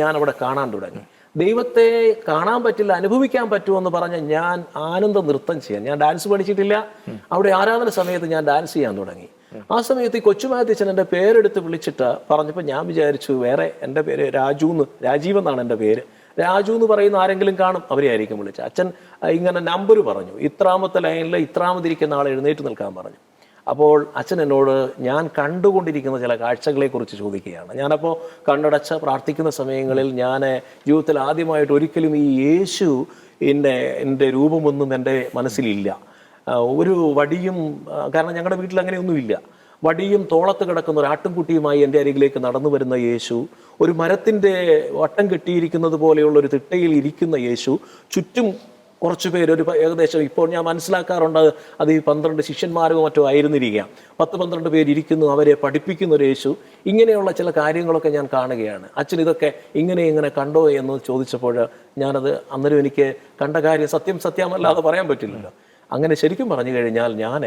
ഞാൻ അവിടെ കാണാൻ തുടങ്ങി. ദൈവത്തെ കാണാൻ പറ്റില്ല അനുഭവിക്കാൻ പറ്റുമെന്ന് പറഞ്ഞ ഞാൻ ആനന്ദ നൃത്തം ചെയ്യാൻ. ഞാൻ ഡാൻസ് പഠിച്ചിട്ടില്ല. അവിടെ ആരാധന സമയത്ത് ഞാൻ ഡാൻസ് ചെയ്യാൻ തുടങ്ങി. ആ സമയത്ത് ഈ കൊച്ചുമാത്തച്ഛൻ എന്റെ പേരെടുത്ത് വിളിച്ചിട്ട് പറഞ്ഞപ്പോൾ ഞാൻ വിചാരിച്ചു വേറെ എന്റെ പേര് രാജു എന്ന് രാജീവ് എന്നാണ് എന്റെ പേര്. രാജു എന്ന് പറയുന്ന ആരെങ്കിലും കാണും അവരെ ആയിരിക്കും വിളിച്ചത്. അച്ഛൻ ഇങ്ങനെ നമ്പർ പറഞ്ഞു. ഇത്രാമത്തെ ലൈനിൽ ഇത്രാമതിരിക്കുന്ന ആൾ എഴുന്നേറ്റ് നിൽക്കാൻ പറഞ്ഞു. അപ്പോൾ അച്ഛൻ എന്നോട് ഞാൻ കണ്ടുകൊണ്ടിരിക്കുന്ന ചില കാഴ്ചകളെക്കുറിച്ച് ചോദിക്കുകയാണ്. ഞാനപ്പോൾ കണ്ണടച്ച് പ്രാർത്ഥിക്കുന്ന സമയങ്ങളിൽ ഞാൻ ജീവിതത്തിൽ ആദ്യമായിട്ട് ഒരിക്കലും ഈ യേശു എന്റെ എന്റെ രൂപമൊന്നും എന്റെ മനസ്സിലില്ല. ഒരു വടിയും കാരണം ഞങ്ങളുടെ വീട്ടിൽ അങ്ങനെയൊന്നുമില്ല വടിയും തോളത്ത് കിടക്കുന്ന ഒരു ആട്ടിൻകുട്ടിയുമായി എന്റെ അരികിലേക്ക് നടന്നു വരുന്ന യേശു ഒരു മരത്തിന്റെ വട്ടം കെട്ടിയിരിക്കുന്നത് പോലെയുള്ള ഒരു തിട്ടയിൽ ഇരിക്കുന്ന യേശു ചുറ്റും കുറച്ച് പേര് ഒരു ഏകദേശം ഇപ്പോൾ ഞാൻ മനസ്സിലാക്കാറുണ്ട് അത് ഈ പന്ത്രണ്ട് ശിഷ്യന്മാരോ മറ്റോ ആയിരുന്നിരിക്കുക പത്ത് പന്ത്രണ്ട് ഇരിക്കുന്നു അവരെ പഠിപ്പിക്കുന്ന ഒരു യേശു. ഇങ്ങനെയുള്ള ചില കാര്യങ്ങളൊക്കെ ഞാൻ കാണുകയാണ്. അച്ഛൻ ഇതൊക്കെ ഇങ്ങനെ ഇങ്ങനെ കണ്ടോ എന്ന് ചോദിച്ചപ്പോൾ ഞാനത് അന്നേരം എനിക്ക് കണ്ട കാര്യം സത്യം സത്യമല്ലാതെ പറയാൻ പറ്റില്ലല്ലോ. അങ്ങനെ ശരിക്കും പറഞ്ഞു കഴിഞ്ഞാൽ ഞാൻ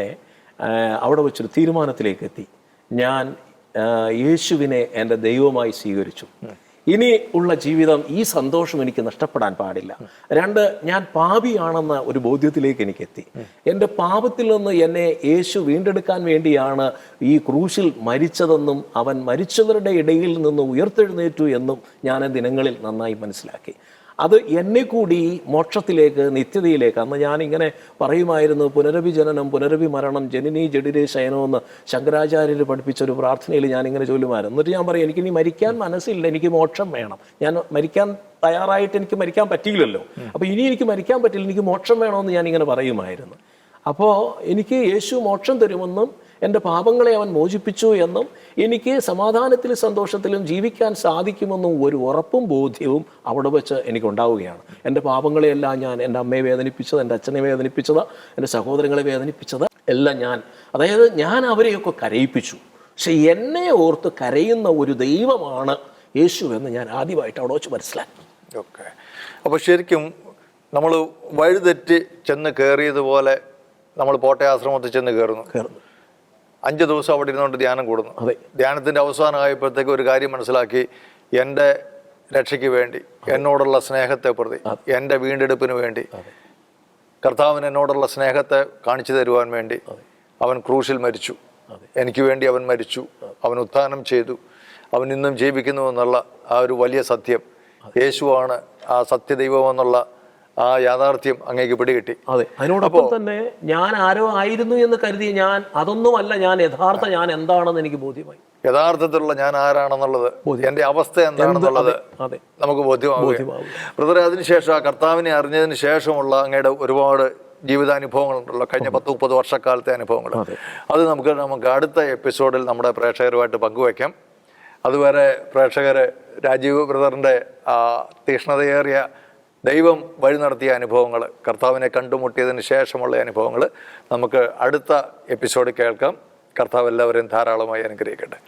അവിടെ വെച്ചൊരു തീരുമാനത്തിലേക്ക് എത്തി. ഞാൻ യേശുവിനെ എന്റെ ദൈവമായി സ്വീകരിച്ചു. ഇനി ഉള്ള ജീവിതം ഈ സന്തോഷം എനിക്ക് നഷ്ടപ്പെടാൻ പാടില്ല. രണ്ട് ഞാൻ പാപിയാണെന്ന ഒരു ബോധ്യത്തിലേക്ക് എനിക്ക് എത്തി എന്റെ പാപത്തിൽ നിന്ന് എന്നെ യേശു വീണ്ടെടുക്കാൻ വേണ്ടിയാണ് ഈ ക്രൂശിൽ മരിച്ചതെന്നും അവൻ മരിച്ചവരുടെ ഇടയിൽ നിന്ന് ഉയർത്തെഴുന്നേറ്റു എന്നും ഞാൻ ദിനങ്ങളിൽ നന്നായി മനസ്സിലാക്കി. അത് എന്നെ കൂടി മോക്ഷത്തിലേക്ക് നിത്യതയിലേക്ക്. അന്ന് ഞാനിങ്ങനെ പറയുമായിരുന്നു പുനരഭി ജനനം പുനരഭി മരണം ജനനി ജഡിരേ ശയനോ എന്ന് ശങ്കരാചാര്യർ പഠിപ്പിച്ച ഒരു പ്രാർത്ഥനയിൽ ഞാനിങ്ങനെ ചൊല്ലുമായിരുന്നു. എന്നിട്ട് ഞാൻ പറയും എനിക്കിനി മരിക്കാൻ മനസ്സില്ല എനിക്ക് മോക്ഷം വേണം. ഞാൻ മരിക്കാൻ തയ്യാറായിട്ട് എനിക്ക് മരിക്കാൻ പറ്റിയില്ലല്ലോ. അപ്പോൾ ഇനി എനിക്ക് മരിക്കാൻ പറ്റില്ല എനിക്ക് മോക്ഷം വേണമെന്ന് ഞാനിങ്ങനെ പറയുമായിരുന്നു. അപ്പോൾ എനിക്ക് യേശു മോക്ഷം തരുമെന്നും എന്റെ പാപങ്ങളെ അവൻ മോചിപ്പിച്ചു എന്നും എനിക്ക് സമാധാനത്തിലും സന്തോഷത്തിലും ജീവിക്കാൻ സാധിക്കുമെന്നും ഒരു ഉറപ്പും ബോധ്യവും അവിടെ വെച്ച് എനിക്കുണ്ടാവുകയാണ്. എന്റെ പാപങ്ങളെയെല്ലാം ഞാൻ എന്റെ അമ്മയെ വേദനിപ്പിച്ചത് എന്റെ അച്ഛനെ വേദനിപ്പിച്ചത് എന്റെ സഹോദരങ്ങളെ വേദനിപ്പിച്ചത് എല്ലാം ഞാൻ അതായത് ഞാൻ അവരെയൊക്കെ കരയിപ്പിച്ചു. പക്ഷെ എന്നെ ഓർത്ത് കരയുന്ന ഒരു ദൈവമാണ് യേശു എന്ന് ഞാൻ ആദ്യമായിട്ട് അവിടെ വെച്ച് മനസ്സിലാക്കി. ഓക്കെ. അപ്പോൾ ശരിക്കും നമ്മൾ വഴിതെറ്റി ചെന്ന് കയറിയതുപോലെ നമ്മൾ പോട്ടെ ആശ്രമത്തിൽ ചെന്ന് കയറുന്നു. കയറുന്നു. അഞ്ച് ദിവസം അവിടെ ഇരുന്നുകൊണ്ട് ധ്യാനം കൂടുന്നു. അതെ. ധ്യാനത്തിന്റെ അവസാനമായപ്പോഴത്തേക്ക് ഒരു കാര്യം മനസ്സിലാക്കി. എന്റെ രക്ഷയ്ക്ക് വേണ്ടി എന്നോടുള്ള സ്നേഹത്തെ പ്രതി എന്റെ വീണ്ടെടുപ്പിന് വേണ്ടി കർത്താവിന് എന്നോടുള്ള സ്നേഹത്തെ കാണിച്ചു തരുവാൻ വേണ്ടി അവൻ ക്രൂശിൽ മരിച്ചു. എനിക്ക് വേണ്ടി അവൻ മരിച്ചു. അവൻ ഉത്ഥാനം ചെയ്തു. അവൻ ഇന്നും ജീവിക്കുന്നു എന്നുള്ള ആ ഒരു വലിയ സത്യം യേശുവാണ് ആ സത്യദൈവം എന്നുള്ള ആ യാഥാർത്ഥ്യം അങ്ങേക്ക് പിടികിട്ടി. അതെ. അതിനോടൊപ്പം തന്നെ ഞാൻ ആരോ ആയിരുന്നു എന്ന് കരുതി ഞാൻ അതൊന്നുമല്ല ഞാൻ യഥാർത്ഥ ഞാൻ എന്താണെന്ന് എനിക്ക് ബോധ്യമായി. യഥാർത്ഥത്തിലുള്ള ഞാൻ ആരാണെന്നുള്ളത് എന്റെ അവസ്ഥ എന്താണെന്നുള്ളത് നമുക്ക് ബോധ്യമാകും. ബ്രദറെ അതിനുശേഷം ആ കർത്താവിനെ അറിഞ്ഞതിന് ശേഷമുള്ള അങ്ങയുടെ ഒരുപാട് ജീവിതാനുഭവങ്ങളുണ്ടല്ലോ. കഴിഞ്ഞ പത്ത് മുപ്പത് വർഷക്കാലത്തെ അനുഭവങ്ങൾ. അത്. നമുക്ക് നമുക്ക് അടുത്ത എപ്പിസോഡിൽ നമ്മുടെ പ്രേക്ഷകരുമായിട്ട് പങ്കുവയ്ക്കാം. അതുവരെ പ്രേക്ഷകർ രാജീവ് ബ്രദറിന്റെ തീക്ഷ്ണതയേറിയ ദൈവം വഴി നടത്തിയ അനുഭവങ്ങൾ കർത്താവിനെ കണ്ടുമുട്ടിയതിന് ശേഷമുള്ള അനുഭവങ്ങൾ നമുക്ക് അടുത്ത എപ്പിസോഡ് കേൾക്കാം. കർത്താവ് എല്ലാവരെയും ധാരാളമായി അനുഗ്രഹിക്കട്ടെ.